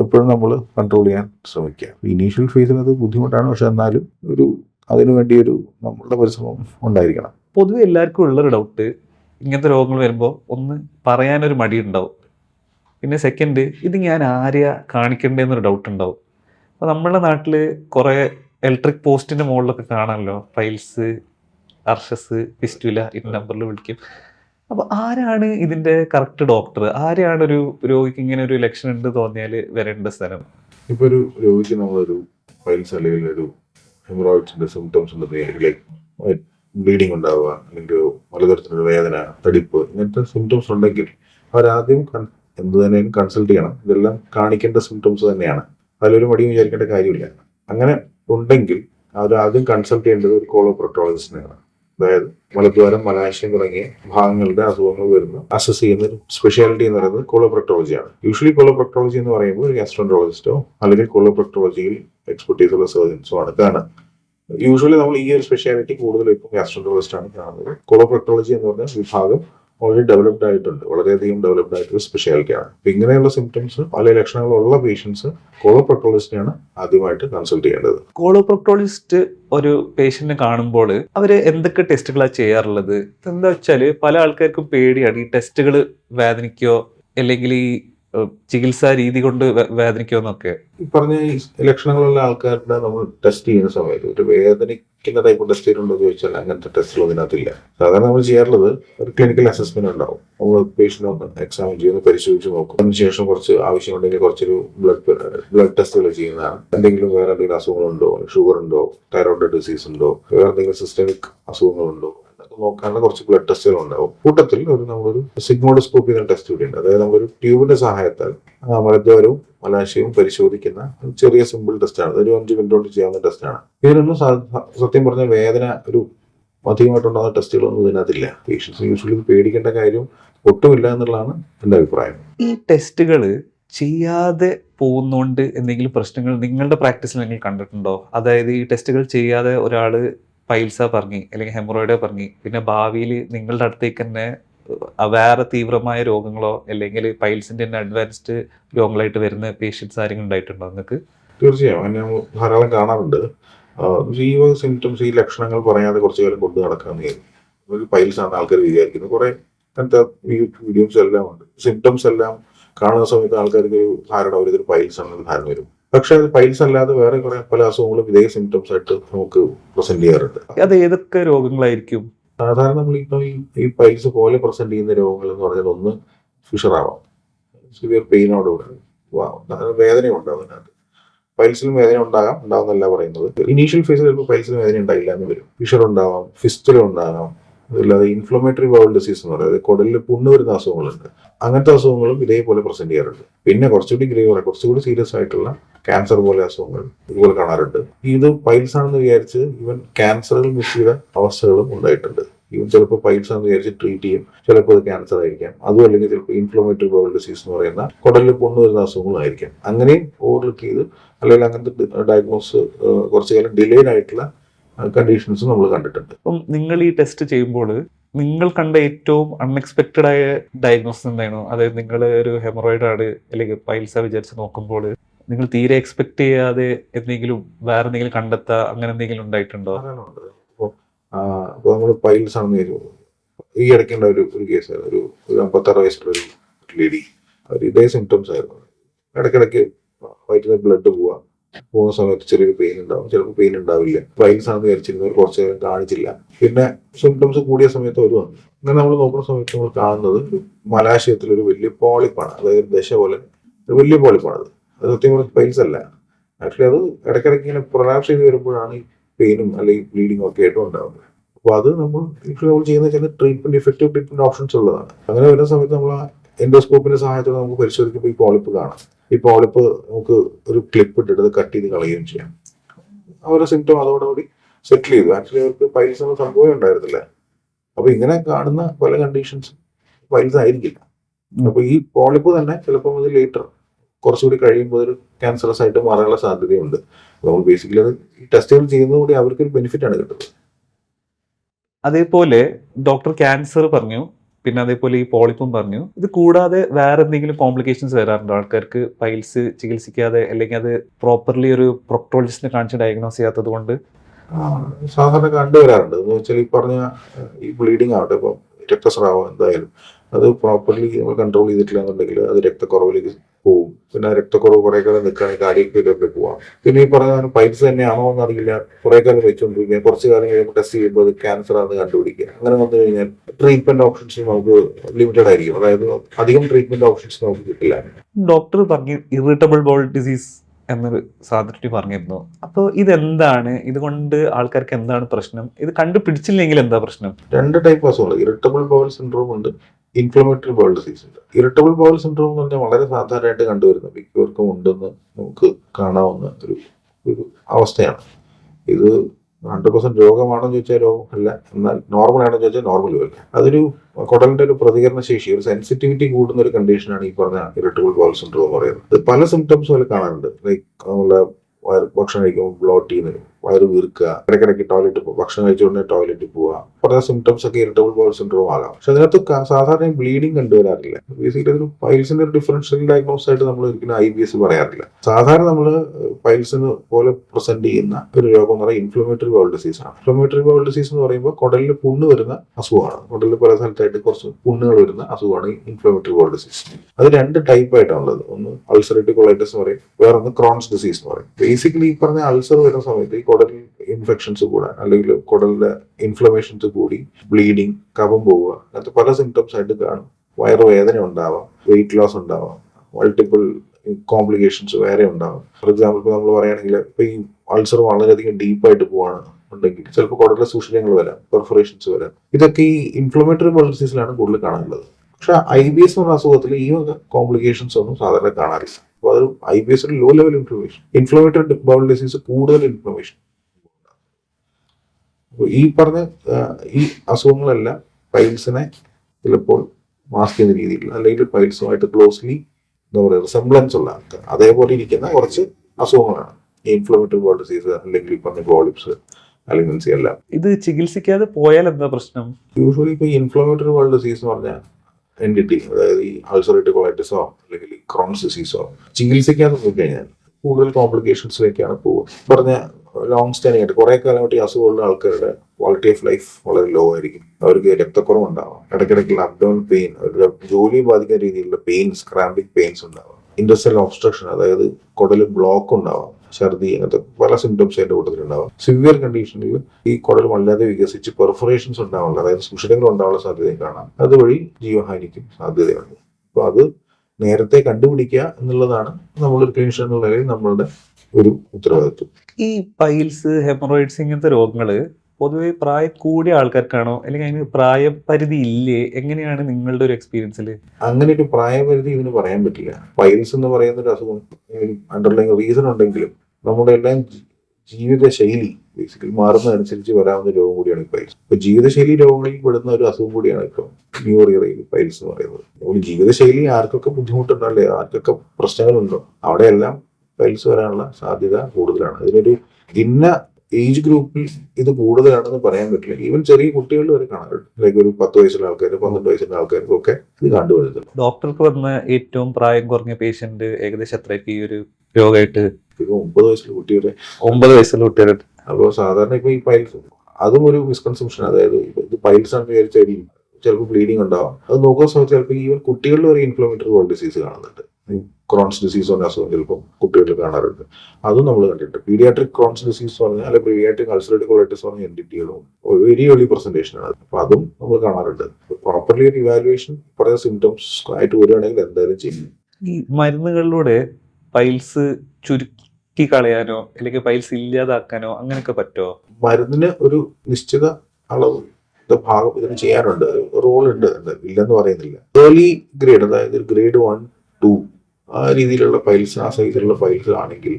എപ്പോഴും നമ്മൾ കൺട്രോൾ ചെയ്യാൻ ശ്രമിക്കുക. ഇനീഷ്യൽ ഫേസിൽ അത് ബുദ്ധിമുട്ടാണ്. പക്ഷെ എന്നാലും ഒരു അതിനുവേണ്ടി ഒരു നമ്മളുടെ പരിശ്രമം ഉണ്ടായിരിക്കണം. പൊതുവെ എല്ലാവർക്കും ഉള്ളൊരു ഡൗട്ട് ഇങ്ങനത്തെ രോഗങ്ങൾ വരുമ്പോൾ ഒന്ന് പറയാനൊരു മടി ഉണ്ടാവും പിന്നെ സെക്കൻഡ് ഇത് ഞാൻ ആരെയാ കാണിക്കേണ്ടതെന്നൊരു ഡൗട്ട് ഉണ്ടാവും. അപ്പോൾ നമ്മുടെ നാട്ടിൽ കുറേ ഇലക്ട്രിക് പോസ്റ്റിന്റെ മുകളിലൊക്കെ കാണാമല്ലോ. ഫൈൽസ് അർഷസ് പിസ്റ്റുല ഈ നമ്പറിൽ വിളിക്കും. അപ്പോൾ ആരാണ് ഇതിന്റെ കറക്റ്റ് ഡോക്ടർ ആരാണ് ഒരു രോഗിക്ക് ഇങ്ങനെ ഒരു ലക്ഷണം ഉണ്ട് തോന്നിയാൽ വരേണ്ട സ്ഥലം? ഇപ്പൊ ഒരു രോഗിക്ക് നമ്മളൊരു ഫൈൽസ് അല്ലെങ്കിൽ ഒരു ഹെമറോയിഡ്സിന്റെ സിംറ്റംസ് ഉണ്ടെന്ന് ലൈക്ക് ബ്ലീഡിങ് ഉണ്ടാവുക അല്ലെങ്കിൽ പലതരത്തിലുള്ള വേദന തടിപ്പ് ഇങ്ങനത്തെ സിംറ്റംസ് ഉണ്ടെങ്കിൽ അവരാദ്യം എന്ത് തന്നെയും കൺസൾട്ട് ചെയ്യണം. ഇതെല്ലാം കാണിക്കേണ്ട സിംറ്റംസ് തന്നെയാണ്. അതിലൊരു മടിയും വിചാരിക്കേണ്ട കാര്യമില്ല. അങ്ങനെ ഉണ്ടെങ്കിൽ അവർ ആദ്യം കൺസൾട്ട് ചെയ്യേണ്ടത് ഒരു കോളോപ്രോക്ടോളജിസ്റ്റിനെയാണ് അതായത് മലദ്വാരം മലാശയം തുടങ്ങിയ ഭാഗങ്ങളുടെ അസുഖങ്ങൾ വരുന്ന അസസ് ചെയ്യുന്ന ഒരു സ്പെഷ്യാലിറ്റി എന്ന് പറയുന്നത് കോളോപ്രക്ടോളജിയാണ് യൂഷ്വലി കോളോപ്രക്ടോളജി എന്ന് പറയുമ്പോൾ ഒരു ഗാസ്ട്രോൻട്രോളജിസ്റ്റോ അല്ലെങ്കിൽ കോളോപ്രക്ടോളജിയിൽ എക്സ്പെർട്ടീസ് ഉള്ള സർജൻസോ ആണ്. കാണുക യൂഷ്വലി നമ്മൾ ഈ ഒരു സ്പെഷ്യാലിറ്റി കൂടുതലും ഇപ്പം ഗാസ്ട്രോൻട്രോളജിസ്റ്റ് ആണ് കാണുന്നത്. കോളോപ്രക്ടോളജി എന്ന് പറഞ്ഞ വിഭാഗം ഓൾറെഡി ഡെവലപ്ഡ് ആയിട്ടുണ്ട്. വളരെയധികം ഡെവലപ്ഡ് ആയിട്ടൊരു സ്പെഷ്യാലിറ്റിയാണ് അപ്പൊ ഇങ്ങനെയുള്ള സിംറ്റംസ് പല ലക്ഷണങ്ങളുള്ള പേഷ്യൻസ് കോളോപ്രക്ടോളിസ്റ്റിനെയാണ് ആദ്യമായിട്ട് കൺസൾട്ട് ചെയ്യേണ്ടത്. കോളോപ്രക്ടോളിസ്റ്റ് ഒരു പേഷ്യന്റിനെ കാണുമ്പോൾ അവർ എന്തൊക്കെ ടെസ്റ്റുകളാണ് ചെയ്യാറുള്ളത്? എന്താ വെച്ചാൽ പല ആൾക്കാർക്കും പേടിയാണ്. ഈ ടെസ്റ്റുകൾ വേദനിക്കോ? അല്ലെങ്കിൽ ഈ ചികിത്സാ രീതി കൊണ്ട് വേ- വേദനിക്കോ എന്നൊക്കെ. ഈ പറഞ്ഞ ഈ ലക്ഷണങ്ങളുള്ള ആൾക്കാരുടെ നമ്മൾ ടെസ്റ്റ് ചെയ്യുന്ന സമയത്ത് ഒരു വേദനിക്കുന്ന ടൈപ്പ് എന്ന് ചോദിച്ചാൽ അങ്ങനത്തെ ടെസ്റ്റുകൾ ഇതിനകത്തില്ല. സാധാരണ നമ്മൾ ചെയ്യാറുള്ളത് ഒരു ക്ലിനിക്കൽ അസസ്മെന്റ് ഉണ്ടാവും. നമ്മൾ പേഷ്യന്റ് ഒന്ന് എക്സാമിൻ ചെയ്യുന്നു പരിശോധിച്ച് നോക്കും. അതിനുശേഷം കുറച്ച് ആവശ്യമുണ്ടെങ്കിൽ കുറച്ചൊരു ബ്ലഡ് ബ്ലഡ് ടെസ്റ്റുകൾ ചെയ്യുന്നതാണ്. എന്തെങ്കിലും വേറെ എന്തെങ്കിലും അസുഖങ്ങളുണ്ടോ? ഷുഗർ ഉണ്ടോ? തൈറോയിഡ് ഡിസീസ് ഉണ്ടോ? വേറെ എന്തെങ്കിലും സിസ്റ്റമിക് അസുഖങ്ങളുണ്ടോ? നോക്കാനുള്ള കുറച്ച് ബ്ലഡ് ടെസ്റ്റുകൾ ഉണ്ടാവും. കൂട്ടത്തിൽ ഒരു നമ്മളൊരു സിഗ്നോഡോസ്കോപ്പി എന്ന ടെസ്റ്റ് കൂടി ഉണ്ട് അതായത് നമ്മളൊരു ട്യൂബിന്റെ സഹായത്താൽ മലദ്വാരവും മലാശയവും പരിശോധിക്കുന്ന ചെറിയ സിമ്പിൾ ടെസ്റ്റാണ് ഒരു അഞ്ച് മിനിറ്റ് കൊണ്ട് ചെയ്യാവുന്ന ടെസ്റ്റാണ് ഇതിനൊന്നും സത്യം പറഞ്ഞ വേദന ഒരു അധികമായിട്ടുണ്ടാകുന്ന ടെസ്റ്റുകളൊന്നും ഇതിനകത്തില്ല. പേഷ്യൻസ് യൂഷ്വലി പേടിക്കേണ്ട കാര്യം ഒട്ടുമില്ല എന്നുള്ളതാണ് എന്റെ അഭിപ്രായം. ഈ ടെസ്റ്റുകൾ ചെയ്യാതെ പോകുന്നോണ്ട് എന്തെങ്കിലും പ്രശ്നങ്ങൾ നിങ്ങളുടെ പ്രാക്ടീസിൽ നിങ്ങൾ കണ്ടിട്ടുണ്ടോ? അതായത് ഈ ടെസ്റ്റുകൾ ചെയ്യാതെ ഒരാൾ പൈൽസ പറഞ്ഞി അല്ലെങ്കിൽ ഹെമറോയിഡ് പറഞ്ഞി. പിന്നെ ഭാവിയിൽ നിങ്ങളുടെ അടുത്തേക്ക് തന്നെ വേറെ തീവ്രമായ രോഗങ്ങളോ അല്ലെങ്കിൽ പൈൽസിന്റെ തന്നെ അഡ്വാൻസ്ഡ് രോഗങ്ങളായിട്ട് വരുന്ന പേഷ്യൻസ് ആരെങ്കിലും ഉണ്ടായിട്ടുണ്ടോ നിങ്ങൾക്ക്? തീർച്ചയായും. നമ്മൾ ധാരാളം കാണാറുണ്ട്. ജീവ സിംറ്റംസ് ഈ ലക്ഷണങ്ങൾ പറയാതെ കുറച്ച് കാലം കൊണ്ടു നടക്കാന്ന്. ഒരു പൈൽസ് ആണ് ആൾക്കാർ വിചാരിക്കുന്നത്. കുറെ അങ്ങനത്തെ വീഡിയോസ് എല്ലാം ഉണ്ട്. സിംറ്റംസ് എല്ലാം കാണുന്ന സമയത്ത് ആൾക്കാർക്ക് ഒരു ധാരണ ഒരു പൈൽസ് ആണെന്ന് ധാരണ വരും. പക്ഷെ അത് പൈൽസ് അല്ലാതെ വേറെ കുറെ പല അസുഖങ്ങളും ഇതേ സിംറ്റംസ് ആയിട്ട് നമുക്ക് പ്രസന്റ് ചെയ്യാറുണ്ട്. അത് ഏതൊക്കെ രോഗങ്ങളായിരിക്കും? സാധാരണ നമ്മൾ ഇപ്പൊ ഈ പൈൽസ് പോലെ പ്രസന്റ് ചെയ്യുന്ന രോഗങ്ങൾ എന്ന് പറഞ്ഞാൽ ഒന്ന് ഫിഷർ ആവാം സിവിയർ പെയിനോടുകൂടെ വേദന ഉണ്ടാവും അതിനകത്ത്. പൈൽസിലും വേദന ഉണ്ടാകാം ഉണ്ടാവുന്നല്ല പറയുന്നത്. ഇനീഷ്യൽ ഫേസിൽ ചിലപ്പോൾ പൈൽസിന് വേദന ഉണ്ടായില്ല എന്ന് വരും. ഫിഷർ ഉണ്ടാവാം ഫിസ്റ്റുല ഉണ്ടാകാം. അതല്ലാതെ ഇൻഫ്ലമേറ്ററി ബൗൾ ഡിസീസ് എന്ന് പറയുന്നത് കുടലിൽ പുണ്ണ് വരുന്ന അസുഖങ്ങളുണ്ട്. അങ്ങനത്തെ അസുഖങ്ങളും ഇതേപോലെ പ്രസന്റ് ചെയ്യാറുണ്ട്. പിന്നെ കുറച്ചുകൂടി ഗ്രേവർ കുറച്ചുകൂടി സീരിയസ് ആയിട്ടുള്ള ക്യാൻസർ പോലെ അസുഖങ്ങൾ ഇതുപോലെ കാണാറുണ്ട്. ഇത് പൈൽസ് ആണെന്ന് വിചാരിച്ച് ഇവൻ ക്യാൻസറിൽ മിസ് ചെയ്ത അവസ്ഥകളും ഉണ്ടായിട്ടുണ്ട്. ഇവൻ ചിലപ്പോൾ പൈൽസ് ആണെന്ന് വിചാരിച്ച് ട്രീറ്റ് ചെയ്യും. ചിലപ്പോൾ അത് ക്യാൻസർ ആയിരിക്കാം. അതും അല്ലെങ്കിൽ ചിലപ്പോൾ ഇൻഫ്ലമേറ്ററി ബൗൾ ഡിസീസ് എന്ന് പറയുന്ന കുടലിൽ കൊണ്ടുവരുന്ന വരുന്ന അസുഖങ്ങളായിരിക്കാം അങ്ങനെയും ഓവർലുക്ക് ചെയ്ത് അല്ലെങ്കിൽ അങ്ങനത്തെ ഡയഗ്നോസ് കുറച്ചു കാലം ഡിലേഡ് ആയിട്ടുള്ള കണ്ടീഷൻസ് നമ്മൾ കണ്ടിട്ടുണ്ട്. അപ്പം നിങ്ങൾ ഈ ടെസ്റ്റ് ചെയ്യുമ്പോൾ നിങ്ങൾ കണ്ട ഏറ്റവും അൺഎക്സ്പെക്റ്റഡ് ആയ ഡയഗ്നോസിസ് എന്തായിരുന്നു? അതായത് നിങ്ങൾ ഒരു ഹെമറോയിഡ് ആണ് അല്ലെങ്കിൽ പൈൽസ വിചാരിച്ച് നോക്കുമ്പോൾ നിങ്ങൾ തീരെ എക്സ്പെക്ട് ചെയ്യാതെ എന്തെങ്കിലും വേറെ എന്തെങ്കിലും കണ്ടെത്താ അങ്ങനെ എന്തെങ്കിലും ഉണ്ടായിട്ടുണ്ടോ? ഇപ്പോൾ നമ്മൾ പൈൽസ് ആണെന്ന് വിചാരിച്ചു ഈ ഇടയ്ക്കുള്ള ഒരു ഒരു കേസ് ഒരു ഒരു അമ്പത്താറ് വയസ്സുള്ള ഒരു ലേഡി അവർ ഇതേ സിംറ്റംസ് ആയിരുന്നു. ഇടയ്ക്കിടയ്ക്ക് വയറ്റിൽ ബ്ലഡ് പോവാ പോകുന്ന സമയത്ത് ചെറിയൊരു പെയിൻ ഉണ്ടാവും. ചിലപ്പോൾ പെയിൻ ഉണ്ടാവില്ല. വൈൽസ് ആണെന്ന് വിചാരിച്ചിരുന്നവർ കുറച്ച് നേരം കാണിച്ചില്ല. പിന്നെ സിംറ്റംസ് കൂടിയ സമയത്ത് അവർ വന്നു. അങ്ങനെ നമ്മൾ നോക്കുന്ന സമയത്ത് നമ്മൾ കാണുന്നത് ഒരു മലാശയത്തിൽ ഒരു വലിയ പോളിപ്പാണ്. അതായത് ദശ പോലെ ഒരു വലിയ പോളിപ്പാണ് അത്. സത്യം പറഞ്ഞ പെയിൻസ് അല്ല. ആക്ച്വലി അത് ഇടയ്ക്കിടയ്ക്ക് ഇങ്ങനെ പ്രൊലാപ്സ് ചെയ്ത് വരുമ്പോഴാണ് ഈ പെയിനും അല്ലെങ്കിൽ ബ്ലീഡിങ്ങും ഒക്കെ ആയിട്ടും ഉണ്ടാകുന്നത് അപ്പോൾ അത് നമ്മൾ നമ്മൾ ചെയ്യുന്ന ചില ട്രീറ്റ്മെന്റ് ഇഫക്റ്റീവ് ട്രീറ്റ്മെന്റ് ഓപ്ഷൻസ് ഉള്ളതാണ്. അങ്ങനെ വരുന്ന സമയത്ത് നമ്മൾ എൻഡോസ്കോപ്പിന്റെ സഹായത്തോടെ നമുക്ക് പരിശോധിക്കുമ്പോൾ ഈ പോളിപ്പ് കാണാം. ഈ പോളിപ്പ് നമുക്ക് ഒരു ക്ലിപ്പ് ഇട്ടിട്ട് കട്ട് ചെയ്ത് കളയുകയും ചെയ്യാം. അവരുടെ സിംറ്റം അതോടുകൂടി സെറ്റിൽ ചെയ്തു. ആക്ച്വലി അവർക്ക് പൈൽസ് എന്ന സംഭവം ഉണ്ടായിരുന്നില്ല. അപ്പൊ ഇങ്ങനെ കാണുന്ന പല കണ്ടീഷൻസ് പൈൽസ് ആയിരിക്കില്ല. അപ്പൊ ഈ പോളിപ്പ് തന്നെ ചിലപ്പോൾ അത് ലേറ്റർ കുറച്ചുകൂടി കഴിയുമ്പോൾ ഒരു ക്യാൻസറസ് ആയിട്ട് മാറാനുള്ള സാധ്യതയുണ്ട്. നമ്മൾ ബേസിക്കലി അത് ഈ ടെസ്റ്റുകൾ ചെയ്യുന്നതുകൂടി അവർക്ക് ഒരു ബെനിഫിറ്റ് ആണ് കിട്ടുന്നത്. അതേപോലെ ഡോക്ടർ ക്യാൻസർ പറഞ്ഞു പിന്നെ അതേപോലെ ഈ പോളിപ്പും പറഞ്ഞു. ഇത് കൂടാതെ വേറെ എന്തെങ്കിലും കോംപ്ലിക്കേഷൻസ് വരാറുണ്ടോ? ആൾക്കാർക്ക് പൈൽസ് ചികിത്സിക്കാതെ അല്ലെങ്കിൽ അത് പ്രോപ്പർലി ഒരു പ്രൊക്ടോളജിസ്റ്റിനെ കാണിച്ച് ഡയഗ്നോസ് ചെയ്യാത്തത് കൊണ്ട്? സാധാരണ കണ്ടുവരാറുണ്ട് എന്ന് വെച്ചാൽ ഈ പറഞ്ഞ ഈ ബ്ലീഡിങ് ആവട്ടെ ഇപ്പം രക്തസ്രാവം എന്തായാലും അത് പ്രോപ്പർലി നമ്മൾ കൺട്രോൾ ചെയ്തിട്ടില്ല എന്നുണ്ടെങ്കിൽ അത് രക്തക്കുറവിലേക്ക് പോവും. പിന്നെ രക്തക്കുറവ് കുറെ കാലം നിൽക്കുകയാണെങ്കിൽ കാര്യം പോവാം. പിന്നെ ഈ പറഞ്ഞ പൈൽസ് തന്നെയാണോ എന്നറിയില്ല. കുറെ കാലം വെച്ചുകൊണ്ടിരിക്കുക കുറച്ച് കാലം കഴിയുമ്പോൾ ടെസ്റ്റ് ചെയ്യുമ്പോൾ അത് ക്യാൻസർ ആണെന്ന് കണ്ടുപിടിക്കുക. അങ്ങനെ വന്നു കഴിഞ്ഞാൽ ട്രീറ്റ്മെന്റ് ഓപ്ഷൻസ് നമുക്ക് ലിമിറ്റഡ് ആയിരിക്കും. അതായത് അധികം ട്രീറ്റ്മെന്റ് ഓപ്ഷൻസ് നമുക്ക് കിട്ടില്ല. ഡോക്ടർ പറഞ്ഞു ഇറിറ്റബിൾ ബോൾ ഡിസീസ് എന്നൊരു സാധനത്തിൽ പറഞ്ഞിരുന്നു. അപ്പോൾ ഇതെന്താണ്? ഇതുകൊണ്ട് ആൾക്കാർക്ക് എന്താണ് പ്രശ്നം? ഇത് കണ്ടുപിടിച്ചില്ലെങ്കിൽ എന്താ പ്രശ്നം? രണ്ട് ടൈപ്പ് അസുഖങ്ങൾ. ഇറിറ്റബിൾ ബൗൾ സിൻഡ്രോം ഉണ്ട്. ഇൻഫ്ലമേറ്ററി ബൗൾ ഡിസീസ് ഉണ്ട്. ഇറിറ്റബിൾ ബൗൾ സിൻഡ്രോം എന്ന് പറഞ്ഞാൽ വളരെ സാധാരണയായിട്ട് കണ്ടുവരുന്ന മിക്കവർക്കും ഉണ്ടെന്ന് നമുക്ക് കാണാവുന്ന ഒരു ഒരു അവസ്ഥയാണ്. ഇത് ഹൺഡ്രഡ് പെർസെന്റ് രോഗമാണെന്ന് ചോദിച്ചാൽ രോഗമല്ല. എന്നാൽ നോർമൽ ആണെന്ന് ചോദിച്ചാൽ നോർമൽ അല്ല അതൊരു കുടലിന്റെ ഒരു പ്രതികരണ ശേഷി ഒരു സെൻസിറ്റിവിറ്റി കൂടുന്ന ഒരു കണ്ടീഷനാണ് ഈ പറഞ്ഞ ഇറിറ്റബിൾ ബൗൾ സിൻഡ്രോം എന്ന് പറയുന്നത്. പല സിംറ്റംസും അതിൽ കാണാറുണ്ട്. ലൈക്ക് നമ്മളെ ഭക്ഷണം കഴിക്കുമ്പോൾ ബ്ലോട്ട് ചെയ്യുന്നത് വയറ് വീർക്കുക ഇടയ്ക്കിടയ്ക്ക് ടോയ്ലറ്റ് ഭക്ഷണം കഴിച്ചുകൊണ്ട് ടോയ്ലറ്റ് പോവുക കുറേ സിംറ്റംസ് ഒക്കെ ഇറിറ്റബിൾ ബോൾ സിൻഡ്രോം ആകാം. പക്ഷെ അതിനകത്ത് സാധാരണ ബ്ലീഡിങ് കണ്ടുവരാറില്ല. ബേസിക്കലി ഒരു പൈൽസിന്റെ ഒരു ഡിഫറൻഷ്യൽ ഡയഗ്നോസ് ആയിട്ട് നമ്മൾ ഒരിക്കലും ഐ ബി എസ് പറയാറില്ല. സാധാരണ നമ്മൾ പൈൽസിന് പോലെ പ്രസന്റ് ചെയ്യുന്ന ഒരു രോഗം എന്ന് പറയുന്നത് ഇൻഫ്ലമേറ്ററി ബൗൾ ഡിസീസ് ആണ്. ഇൻഫ്ലമേറ്ററി ബൗൾ ഡിസീസ് എന്ന് പറയുമ്പോൾ കുടലിൽ പുണ്ണ് വരുന്ന അസുഖമാണ്. കുടലിൽ പല സ്ഥലത്തായിട്ട് കുറച്ച് പുണ്ണുകൾ വരുന്ന അസുഖമാണ് ഇൻഫ്ലമേറ്ററി ബൗൾ ഡിസീസ് അത് രണ്ട് ടൈപ്പ് ആയിട്ടാണുള്ളത് ഒന്ന് അൾസറേറ്റീവ് കൊളൈറ്റിസ് എന്ന് പറയും. വേറെ ഒന്ന് ക്രോൺസ് ഡിസീസ് എന്ന് പറയും. ബേസിക്കലി ഈ പറഞ്ഞ അൾസർ വരുന്ന സമയത്ത് ഈ ഇൻഫെക്ഷൻസ് കൂടാൻ അല്ലെങ്കിൽ കുടലിലെ ഇൻഫ്ലമേഷൻസ് കൂടി ബ്ലീഡിങ് കഫം പോവുക അങ്ങനത്തെ പല സിംറ്റംസ് ആയിട്ട് കാണും. വയറുവേദന ഉണ്ടാവാം വെയിറ്റ് ലോസ് ഉണ്ടാവാം മൾട്ടിപ്പിൾ കോംപ്ലിക്കേഷൻസ് വേറെ ഉണ്ടാവും. ഫോർ എക്സാമ്പിൾ ഇപ്പോൾ നമ്മൾ പറയുകയാണെങ്കിൽ ഇപ്പോൾ ഈ അൾസർ വളരെയധികം ഡീപ്പായിട്ട് പോവാണ് ഉണ്ടെങ്കിൽ ചിലപ്പോൾ കുടലിലെ സൂക്ഷ്മങ്ങൾ വരാം പെർഫറേഷൻസ് വരാം. ഇതൊക്കെ ഈ ഇൻഫ്ലമേറ്ററി പോളിസീസിലാണ് കൂടുതൽ കാണാനുള്ളത്. പക്ഷെ ഐ ബി എസ് എന്ന അസുഖത്തിൽ ഈ വക കോംപ്ലിക്കേഷൻസ് ഒന്നും സാധാരണ കാണാറില്ല. അപ്പോൾ അത് I B S low level inflammation inflammatory bowel disease കൂടുതൽ ഇൻഫ്ലമേഷൻ ഈ പറഞ്ഞ ഈ അസുഖങ്ങളെല്ലാം പൈൽസിനെ ചിലപ്പോൾ മാസ്ക് ചെയ്യുന്ന രീതിയിൽ അല്ലെങ്കിൽ പൈൽസുമായിട്ട് ക്ലോസ്ലി എന്താ പറയുക റിസംബ്ലൻസ് ഉള്ള ആൾക്കാർ. അതേപോലെ ഇരിക്കുന്ന കുറച്ച് അസുഖങ്ങളാണ്. ഇൻഫ്ലമേറ്ററി ബോൾ ഡിസീസ് അല്ലെങ്കിൽ ഈ പറഞ്ഞ ഗോളിപ്സ് അല്ലെങ്കിൽ എല്ലാം. ഇത് ചികിത്സിക്കാതെ പോയാൽ എന്താ പ്രശ്നം? യൂഷ്വലി ഇപ്പോൾ ഇൻഫ്ലമേറ്ററി ബോൾ ഡിസീസ് എന്ന് പറഞ്ഞാൽ എൻഡിറ്റി അതായത് ഈ അൾസറേറ്റീവ് കൊളൈറ്റിസോ അല്ലെങ്കിൽ ക്രോൺസ് ഡിസീസോ ചികിത്സിക്കാതെ പോയി കഴിഞ്ഞാൽ കൂടുതൽ കോംപ്ലിക്കേഷൻസിലേക്കാണ് പോകുക പറഞ്ഞ ലോങ് സ്റ്റാൻഡിങ് ആയിട്ട് കുറെ കാലമായിട്ട് ഈ അസുഖമുള്ള ആൾക്കാരുടെ ക്വാളിറ്റി ഓഫ് ലൈഫ് വളരെ ലോ ആയിരിക്കും. അവർക്ക് രക്തക്കുറവ് ഉണ്ടാവാം ഇടയ്ക്കിടയ്ക്കുള്ള അബ്ഡോൺ പെയിൻ അവരുടെ ജോലി ബാധിക്കുന്ന രീതിയിലുള്ള പെയിൻസ് ക്രാമ്പിക് പെയിൻസ് ഉണ്ടാവാം. ഇൻഡസ്ട്രിയൽ ഓബ്സ്ട്രക്ഷൻ അതായത് കുടൽ ബ്ലോക്ക് ഉണ്ടാവാം. ഛർദി അങ്ങനത്തെ പല സിംറ്റംസ് അതിന്റെ കൂട്ടത്തിലുണ്ടാവാം സിവിയർ കണ്ടീഷനിൽ ഈ കുടൽ വല്ലാതെ വികസിച്ച് പെർഫറേഷൻസ് ഉണ്ടാവാനുള്ള അതായത് സുഷിരങ്ങൾ ഉണ്ടാവാനുള്ള സാധ്യതയും കാണാം. അതുവഴി ജീവഹാനിക്കും സാധ്യതയുണ്ട്. അപ്പൊ അത് നേരത്തെ കണ്ടുപിടിക്കുക എന്നുള്ളതാണ് നമ്മളൊരു ക്ലിനിഷ്യൻ എന്നുള്ള നമ്മളുടെ ഒരു ഉത്തരവാദിത്വം. ഈ പൈൽസ് ഹെമറോയിഡ്സ് ഇങ്ങനത്തെ രോഗങ്ങൾ പൊതുവെ പ്രായം കൂടിയ ആൾക്കാർക്കാണോ? അല്ലെങ്കിൽ അതിന് പ്രായപരിധി ഇല്ലേ? എങ്ങനെയാണ് നിങ്ങളുടെ ഒരു എക്സ്പീരിയൻസിൽ അങ്ങനെ ഒരു പ്രായപരിധി ഇതിന് പറയാൻ പറ്റില്ല. പൈൽസ് എന്ന് പറയുന്ന ഒരു അസുഖം അണ്ടർലൈൻ റീസൺ ഉണ്ടെങ്കിലും നമ്മുടെ എല്ലാം ജീവിത ജീവിതശൈലി ബേസിക്കലി മാറുന്നതനുസരിച്ച് വരാവുന്ന രോഗം കൂടിയാണ് ഈ പൈൽസ്. ഇപ്പൊ ജീവിതശൈലി രോഗങ്ങളിൽ പെടുന്ന ഒരു അസുഖം കൂടിയാണ് ഇപ്പം ന്യൂറിയറയിൽ പൈൽസ് എന്ന് പറയുന്നത്. ജീവിതശൈലി ആർക്കൊക്കെ ബുദ്ധിമുട്ടുണ്ടോ? അല്ലെ? ആർക്കൊക്കെ പ്രശ്നങ്ങളുണ്ടോ? അവിടെയെല്ലാം പൈൽസ് വരാനുള്ള സാധ്യത കൂടുതലാണ്. അതിനൊരു ഇന്ന ഏജ് ഗ്രൂപ്പിൽ ഇത് കൂടുതലാണെന്ന് പറയാൻ പറ്റില്ല. ഈവൻ ചെറിയ കുട്ടികളിൽ വരെ കാണാറുണ്ട് ലൈക്ക് ഒരു പത്ത് വയസ്സുള്ള ആൾക്കാർ പന്ത്രണ്ട് വയസ്സുള്ള ആൾക്കാർക്കും ഒക്കെ ഇത് കണ്ടുവരുന്നുണ്ട്. ഡോക്ടർക്ക് വന്ന ഏറ്റവും പ്രായം കുറഞ്ഞ പേഷ്യന്റ് ഏകദേശം എത്രയൊക്കെ ഈ ഒരു രോഗമായിട്ട്? ഒമ്പത് വയസ്സുള്ള കുട്ടിയുടെ ഒമ്പത് വയസ്സുള്ള കുട്ടികളുടെ അപ്പോൾ സാധാരണ ഇപ്പൊ ഈ പൈൽസ് അതും ഒരു മിസ്കൺസെപ്ഷൻ അതായത് ഇത് പൈൽസ് ആണ് വിചാരിച്ചാൽ ചിലപ്പോൾ ബ്ലീഡിങ് ഉണ്ടാവാം. അത് നോക്കുന്ന സമയത്ത് ചിലപ്പോൾ ഈവൻ കുട്ടികളിൽ വരെ ഇൻഫ്ലമേറ്ററി ബോൾ ഡിസീസ് കാണുന്നുണ്ട്. ക്രോൺസ് ഡിസീസ് പറഞ്ഞ അസുഖം ചിലപ്പോൾ കുട്ടികളിൽ കാണാറുണ്ട്. അതും നമ്മൾ കണ്ടിട്ടുണ്ട്. പീഡിയാട്രിക് ക്രോൺസ് ഡിസീസ് പറഞ്ഞാൽ അല്ലെങ്കിൽ പീഡിയാട്രിക് അൾസറേറ്റ് കൊളൈറ്റിസ് പറഞ്ഞ എന്റിറ്റികളും വെരി ഏർലി പ്രസന്റേഷൻ ആണ്. അപ്പൊ അതും നമ്മൾ കാണാറുണ്ട്. പ്രോപ്പർലി ഒരു ഇവാലുവേഷൻ പറഞ്ഞ സിംറ്റംസ് ആയിട്ട് വരികയാണെങ്കിൽ എന്തായാലും ചെയ്യും. ഈ മരുന്നുകളിലൂടെ പൈൽസ് ചുരുക്കി കളയാനോ അല്ലെങ്കിൽ പൈൽസ് ഇല്ലാതാക്കാനോ അങ്ങനെയൊക്കെ പറ്റുമോ മരുന്നിന് ഒരു നിശ്ചിത അളവ് ഭാഗം ഇതിന് ചെയ്യാനുണ്ട്. റോൾ ഉണ്ട്. ഇല്ലെന്ന് പറയുന്നില്ല. ഏർലി ഗ്രേഡ് അതായത് ഗ്രേഡ് വൺ ടു രീതിയിലുള്ള ഫയൽസ് ആ സൈസിലുള്ള ഫയൽസ് ആണെങ്കിൽ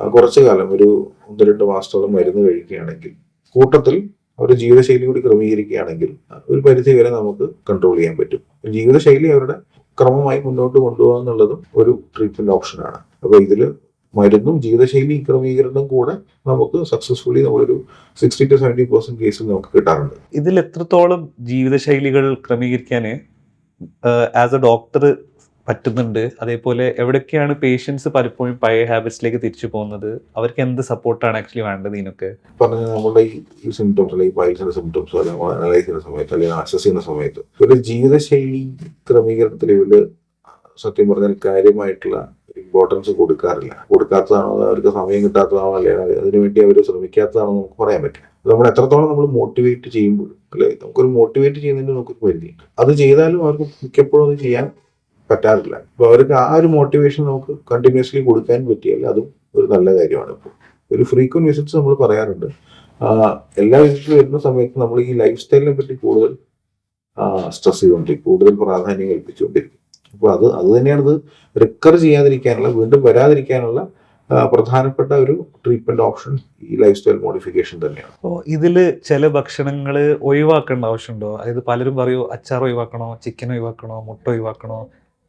കുറച്ചു കാലം ഒരു ഒന്ന് രണ്ട് മാസത്തോളം മരുന്ന് കഴിക്കുകയാണെങ്കിൽ കൂട്ടത്തിൽ അവരുടെ ജീവിതശൈലി കൂടി ക്രമീകരിക്കുകയാണെങ്കിൽ ഒരു പരിധി വരെ നമുക്ക് കൺട്രോൾ ചെയ്യാൻ പറ്റും. ജീവിതശൈലി അവരുടെ ക്രമമായി മുന്നോട്ട് കൊണ്ടുപോകുക എന്നുള്ളതും ഒരു ട്രീറ്റ്മെന്റ് ഓപ്ഷനാണ് അപ്പോൾ ഇതിൽ മരുന്നും ജീവിതശൈലി ക്രമീകരണവും കൂടെ നമുക്ക് സക്സസ്ഫുള്ളി നമ്മളൊരു സിക്സ്റ്റി ടു സെവന്റി പെർസെന്റ് കേസിൽ നമുക്ക് കിട്ടാറുണ്ട്. ഇതിൽ എത്രത്തോളം ജീവിതശൈലികൾ ക്രമീകരിക്കാൻ ആസ് എ ഡോക്ടർ പറ്റുന്നുണ്ട്. അതേപോലെ എവിടൊക്കെയാണ് പേഷ്യൻസ് പലപ്പോഴും പഴയ ഹാബിറ്റ്സിലേക്ക് തിരിച്ചു പോകുന്നത്? അവർക്ക് എന്ത് സപ്പോർട്ടാണ് ആക്ച്വലി വേണ്ടത് ഇതിനൊക്കെ? പറഞ്ഞ നമ്മുടെ ഈ സിംറ്റംസ് അല്ലെങ്കിൽ പൈൽസിന്റെ സിംറ്റംസ് അനലൈസ് ചെയ്യുന്ന സമയത്ത് അല്ലെങ്കിൽ അസസ് ചെയ്യുന്ന സമയത്ത്. ഒരു ജീവിതശൈലി ക്രമീകരണത്തിൽ ഇവർ സത്യം പറഞ്ഞാൽ കാര്യമായിട്ടുള്ള ഇമ്പോർട്ടൻസ് കൊടുക്കാറില്ല. കൊടുക്കാത്തതാണോ അവർക്ക് സമയം കിട്ടാത്തതാണോ അല്ലെങ്കിൽ അതിനുവേണ്ടി അവർ ശ്രമിക്കാത്തതാണോ നമുക്ക് പറയാൻ പറ്റില്ല. നമ്മൾ എത്രത്തോളം നമ്മൾ മോട്ടിവേറ്റ് ചെയ്യുമ്പോൾ അല്ലെ നമുക്കൊരു മോട്ടിവേറ്റ് ചെയ്യുന്നതിന് നമുക്ക് പരിധിയുണ്ട്. അത് ചെയ്താലും അവർക്ക് മിക്കപ്പോഴും അത് ചെയ്യാൻ പറ്റാറില്ല. അപ്പൊ അവർക്ക് ആ ഒരു മോട്ടിവേഷൻ നമുക്ക് കണ്ടിന്യൂസ്ലി കൊടുക്കാൻ പറ്റിയാൽ അതും ഒരു നല്ല കാര്യമാണ് ഇപ്പോൾ ഒരു ഫ്രീക്വന്റ് വിസിറ്റ്സ് നമ്മൾ പറയാറുണ്ട്. എല്ലാ വിസിറ്റ്സ് വരുന്ന സമയത്ത് നമ്മൾ ഈ ലൈഫ് സ്റ്റൈലിനെ പറ്റി കൂടുതൽ സ്ട്രെസ് ചെയ്തുകൊണ്ടിരിക്കും. കൂടുതൽ പ്രാധാന്യം കൽപ്പിച്ചുകൊണ്ടിരിക്കും. അപ്പോൾ അത് അത് തന്നെയാണ് ഇത് റിക്കർ ചെയ്യാതിരിക്കാനുള്ള വീണ്ടും വരാതിരിക്കാനുള്ള പ്രധാനപ്പെട്ട ഒരു ട്രീറ്റ്മെന്റ് ഓപ്ഷൻ ഈ ലൈഫ് സ്റ്റൈൽ മോഡിഫിക്കേഷൻ തന്നെയാണ്. അപ്പോൾ ഇതിൽ ചില ഭക്ഷണങ്ങൾ ഒഴിവാക്കേണ്ട ആവശ്യമുണ്ടോ? അതായത് പലരും പറയൂ അച്ചാർ ഒഴിവാക്കണോ? ചിക്കൻ ഒഴിവാക്കണോ? മുട്ട ഒഴിവാക്കണോ?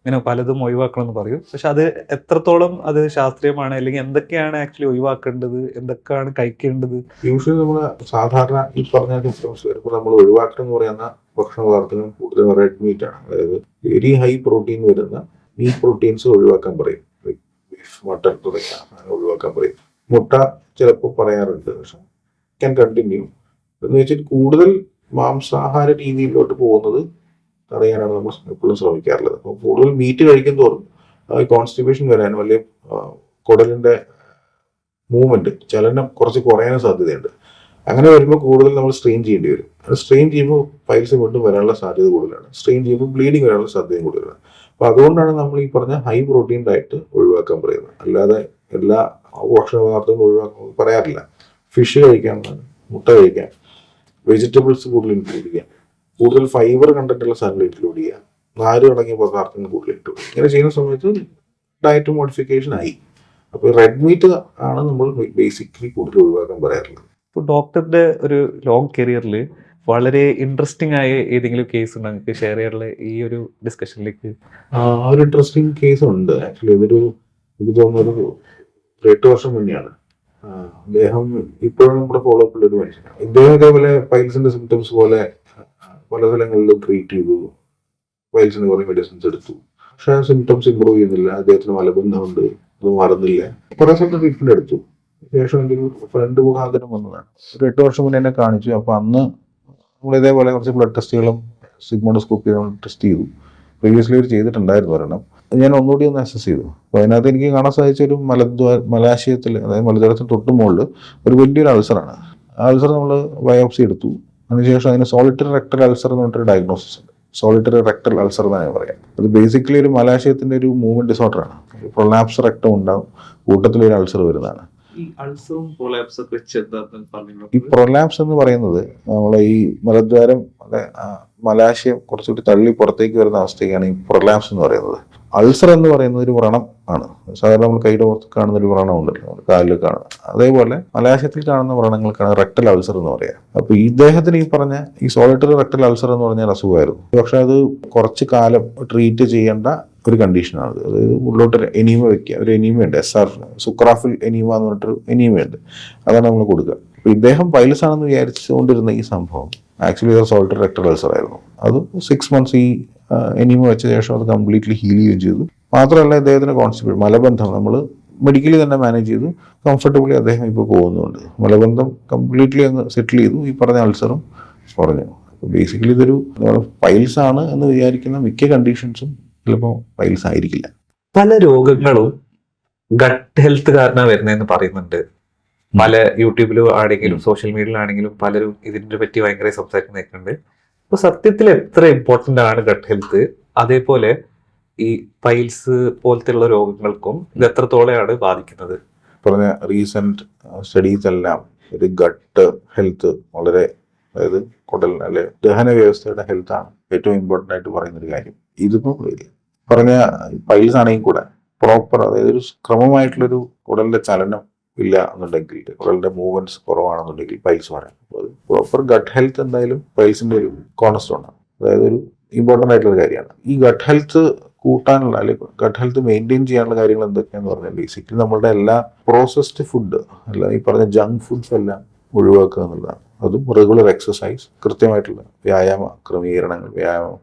ഇങ്ങനെ പലതും ഒഴിവാക്കണം എന്ന് പറയും. പക്ഷെ അത് എത്രത്തോളം അത് ശാസ്ത്രീയമാണ് അല്ലെങ്കിൽ എന്തൊക്കെയാണ് ആക്ച്വലി ഒഴിവാക്കേണ്ടത് എന്തൊക്കെയാണ് കഴിക്കേണ്ടത്? യൂഷ്വലി നമ്മൾ സാധാരണ ഈ പറഞ്ഞ സിംറ്റംസ് വരുമ്പോൾ നമ്മൾ ഒഴിവാക്കണം എന്ന് പറയുന്ന ഭക്ഷണ പദാർത്ഥങ്ങൾ കൂടുതൽ റെഡ് മീറ്റ് ആണ്. അതായത് വെരി ഹൈ പ്രോട്ടീൻ വരുന്ന മീറ്റ് പ്രോട്ടീൻസ് ഒഴിവാക്കാൻ പറയും. ബീഫ് മട്ടൺ തുടങ്ങിയ ഒഴിവാക്കാൻ പറയും. മുട്ട ചിലപ്പോൾ പറയാറുണ്ട് പക്ഷെ ക്യാൻ കണ്ടിന്യൂ എന്ന് വെച്ചാൽ കൂടുതൽ മാംസാഹാര രീതിയിലോട്ട് പോകുന്നത് തടയാനാണ് നമ്മൾ എപ്പോഴും ശ്രമിക്കാറുള്ളത്. അപ്പോൾ കൂടുതൽ മീറ്റ് കഴിക്കും തോറും കോൺസ്റ്റിപ്പേഷൻ വരാനും അല്ലെങ്കിൽ കുടലിന്റെ മൂവ്മെന്റ് ചലനം കുറച്ച് കുറയാനും സാധ്യതയുണ്ട്. അങ്ങനെ വരുമ്പോൾ കൂടുതൽ നമ്മൾ സ്ട്രെയിൻ ചെയ്യേണ്ടി വരും. സ്ട്രെയിൻ ചെയ്യുമ്പോൾ പൈൽസ് വീണ്ടും വരാനുള്ള സാധ്യത കൂടുതലാണ്. സ്ട്രെയിൻ ചെയ്യുമ്പോൾ ബ്ലീഡിങ് വരാനുള്ള സാധ്യതയും കൂടുതലാണ്. അപ്പോൾ അതുകൊണ്ടാണ് നമ്മൾ ഈ പറഞ്ഞ ഹൈ പ്രോട്ടീൻ ഡയറ്റ് ഒഴിവാക്കാൻ പറയുന്നത്. അല്ലാതെ എല്ലാ ഭക്ഷണ പദാർത്ഥങ്ങളും ഒഴിവാക്കാൻ പറയാറില്ല. ഫിഷ് കഴിക്കാം മുട്ട കഴിക്കാം വെജിറ്റബിൾസ് കൂടുതൽ ഇൻക്ലൂഡ് ചെയ്യാം. കൂടുതൽ ഫൈബർ കണ്ടന്റുള്ള സാധനങ്ങൾ ഇൻക്ലൂഡ് ചെയ്യുക. നാര് അടങ്ങിയ പദാർത്ഥങ്ങൾ കൂടുതൽ ഇൻക്ലൂഡ് ഇങ്ങനെ ചെയ്യുന്ന സമയത്ത് ഡയറ്റ് മോഡിഫിക്കേഷൻ ആയി. അപ്പോൾ റെഡ് മീറ്റ് ആണ് നമ്മൾ ബേസിക്കലി കൂടുതൽ ഒഴിവാക്കാൻ പറയാറുള്ളത്. ഇപ്പോൾ ഡോക്ടറുടെ ഒരു ലോങ് കരിയറിൽ വളരെ ഇൻട്രസ്റ്റിംഗ് ആയ ഏതെങ്കിലും കേസ് ഉണ്ടെങ്കിൽ നിങ്ങൾക്ക് ഷെയർ ചെയ്യാനുള്ള ഈ ഒരു ഡിസ്കഷനിലേക്ക് ആ ഒരു ഇൻട്രസ്റ്റിംഗ് കേസ് ഉണ്ട്. ആക്ച്വലി ഇതൊരു എനിക്ക് തോന്നുന്നൊരു എട്ട് വർഷം മുന്നെയാണ്. അദ്ദേഹം ഇപ്പോഴും നമ്മുടെ ഫോളോ അപ്പിലുള്ള ഒരു മനുഷ്യനാണ്. ഇദ്ദേഹം ഇതേപോലെ പൈൽസിന്റെ സിംറ്റംസ് പോലെ പല സ്ഥലങ്ങളിലും ട്രീറ്റ് ചെയ്തു. വയൽസിന് കുറേ മെഡിസിൻസ് എടുത്തു. പക്ഷെ സിംറ്റംസ് ഇമ്പ്രൂവ് ചെയ്യുന്നില്ല. അദ്ദേഹത്തിന് മലബന്ധമുണ്ട് അത് മാറുന്നില്ല. കുറെ സ്ഥലത്ത് ട്രീറ്റ്മെന്റ് എടുത്തു. ശേഷം എന്റെ ഒരു ഫ്രണ്ട് മുഖാന്തരം വന്നതാണ്. ഒരു എട്ട് വർഷം മുന്നേ എന്നെ കാണിച്ചു. അപ്പൊ അന്ന് നമ്മൾ ഇതേപോലെ കുറച്ച് ബ്ലഡ് ടെസ്റ്റുകളും സിഗ്മോഡോസ്കോപ്പി നമ്മൾ ടെസ്റ്റ് ചെയ്തു. പ്രീവിയസ്ലി ഒരു ചെയ്തിട്ടുണ്ടായിരുന്നു ഒരെണ്ണം. ഞാൻ ഒന്നുകൂടി ഒന്ന് അസസ് ചെയ്തു. അപ്പോൾ അതിനകത്ത് എനിക്ക് കാണാൻ സാധിച്ച ഒരു മലദ്വാ മലാശയത്തിൽ അതായത് മലദ്വാരത്തിന് തൊട്ട് മുകളിൽ ഒരു വലിയൊരു അൾസറാണ്. ആ അൾസർ നമ്മൾ ബയോപ്സി എടുത്തു. അതിനുശേഷം അതിന് സോളിറ്ററി റെക്ടൽ അൾസർ എന്ന് പറഞ്ഞിട്ടൊരു ഡയഗ്നോസിസ് ഉണ്ട്. സോളിറ്ററി റെക്ടൽ അൾസർ എന്നാണ് പറയാം. അത് ബേസിക്കലി ഒരു മലാശയത്തിന്റെ ഒരു മൂവ്മെന്റ് ഡിസോർഡർ ആണ്. പ്രൊലാപ്സ് റെക്ടം ഉണ്ടാവും. കൂട്ടത്തിൽ ഒരു അൾസർ വരുന്നതാണ്. ഈ പ്രൊലാപ്സ് എന്ന് പറയുന്നത് നമ്മളെ ഈ മലദ്വാരം മലാശയം കുറച്ചുകൂടി തള്ളി പുറത്തേക്ക് വരുന്ന അവസ്ഥയ്ക്കാണ് ഈ പ്രൊലാപ്സ് എന്ന് പറയുന്നത്. അൾസർ എന്ന് പറയുന്നത് ഒരു വ്രണം ആണ്. സാധാരണ നമ്മൾ കൈയുടെ പുറത്ത് കാണുന്ന ഒരു വ്രണം നമ്മുടെ കാലിൽ കാണുന്നത് അതേപോലെ മലാശയത്തിൽ കാണുന്ന വ്രണങ്ങൾക്കാണ് റെക്ടൽ അൾസർ എന്ന് പറയുക അപ്പൊ ഇദ്ദേഹത്തിന് ഈ പറഞ്ഞ ഈ സോളിറ്ററി റെക്ടൽ അൾസർ എന്ന് പറഞ്ഞ അസുഖമായിരുന്നു. പക്ഷെ അത് കുറച്ച് കാലം ട്രീറ്റ് ചെയ്യേണ്ട ഒരു കണ്ടീഷനാണ് അതായത് ഉള്ളോട്ട് ഒരു എനിമ വെക്കുക. ഒരു എനിമ ഉണ്ട് എസ് ആർ സുക്രാഫിൽ എനിമ എന്ന് പറഞ്ഞിട്ടൊരു ഉണ്ട്. അതാണ് നമ്മൾ കൊടുക്കുക. അപ്പൊ ഇദ്ദേഹം പൈലസ് ആണെന്ന് വിചാരിച്ചുകൊണ്ടിരുന്ന ഈ സംഭവം ആക്ച്വലി സോൾട്ടർ റെക്ടർ അൾസർ ആയിരുന്നു അത് സിക്സ് മന്ത്സ് ഈ എനിമ വെച്ച ശേഷം അത് കംപ്ലീറ്റ്ലി ഹീൽ ചെയ്യുകയും ചെയ്തു. മാത്രമല്ല ഇദ്ദേഹത്തിന് കോൺസ്റ്റിബിൾ മലബന്ധം നമ്മൾ മെഡിക്കലി തന്നെ മാനേജ് ചെയ്തു കംഫർട്ടബിളി അദ്ദേഹം ഇപ്പോൾ പോകുന്നുണ്ട്. മലബന്ധം കംപ്ലീറ്റ്ലി അങ്ങ് സെറ്റിൽ ചെയ്തു. ഈ പറഞ്ഞ അൾസറും കുറഞ്ഞു. ബേസിക്കലി ഇതൊരു പൈൽസ് ആണ് എന്ന് വിചാരിക്കുന്ന മിക്ക കണ്ടീഷൻസും ചിലപ്പോൾ പൈൽസ് ആയിരിക്കില്ല. പല രോഗങ്ങളും ഗട്ട് ഹെൽത്ത് കാരണമാണ് വരുന്നതെന്ന് പറയുന്നുണ്ട്. പല യൂട്യൂബിലും ആണെങ്കിലും സോഷ്യൽ മീഡിയയിലാണെങ്കിലും പലരും ഇതിനെ പറ്റി ഭയങ്കര സംസാരിക്കുന്നേക്കുണ്ട് അപ്പൊ സത്യത്തിൽ എത്ര ഇമ്പോർട്ടന്റ് ആണ് ഗട്ട് ഹെൽത്ത് അതേപോലെ ഈ പൈൽസ് പോലത്തെ ഉള്ള രോഗങ്ങൾക്കും ഇത് എത്രത്തോളെയാണ് ബാധിക്കുന്നത്? പറഞ്ഞ റീസെന്റ് സ്റ്റഡീസ് എല്ലാം ഒരു ഗട്ട് ഹെൽത്ത് വളരെ അതായത് കുടൽ അല്ലെ ദഹന വ്യവസ്ഥയുടെ ഹെൽത്ത് ആണ് ഏറ്റവും ഇമ്പോർട്ടന്റ് ആയിട്ട് പറയുന്ന ഒരു കാര്യം. ഇതിപ്പോ പറഞ്ഞ പൈൽസ് ആണെങ്കിൽ കൂടെ പ്രോപ്പർ അതായത് ഒരു ക്രമമായിട്ടുള്ളൊരു കുടലിന്റെ ചലനം ഇല്ല എന്നുണ്ടെങ്കിൽ കുറലിന്റെ മൂവ്മെന്റ്സ് കുറവാണെന്നുണ്ടെങ്കിൽ പൈൽസ് വരാം പ്രോപ്പർ ഗട്ട് ഹെൽത്ത് എന്തായാലും പൈൽസിന്റെ ഒരു കോണസ്റ്റോൺ ആണ്. അതായത് ഒരു ഇമ്പോർട്ടന്റ് ആയിട്ടുള്ള കാര്യമാണ്. ഈ ഗട്ട് ഹെൽത്ത് കൂട്ടാനുള്ള അല്ലെങ്കിൽ ഗട്ട് ഹെൽത്ത് മെയിന്റെയിൻ ചെയ്യാനുള്ള കാര്യങ്ങൾ എന്തൊക്കെയാണെന്ന് പറഞ്ഞാൽ ബേസിക്കലി നമ്മളുടെ എല്ലാ പ്രോസസ്ഡ് ഫുഡ് അല്ല ഈ പറഞ്ഞ ജങ്ക് ഫുഡ്സ് എല്ലാം ഒഴിവാക്കുക എന്നുള്ളതാണ്. അതും റെഗുലർ എക്സസൈസ് കൃത്യമായിട്ടുള്ള വ്യായാമ ക്രമീകരണങ്ങൾ വ്യായാമം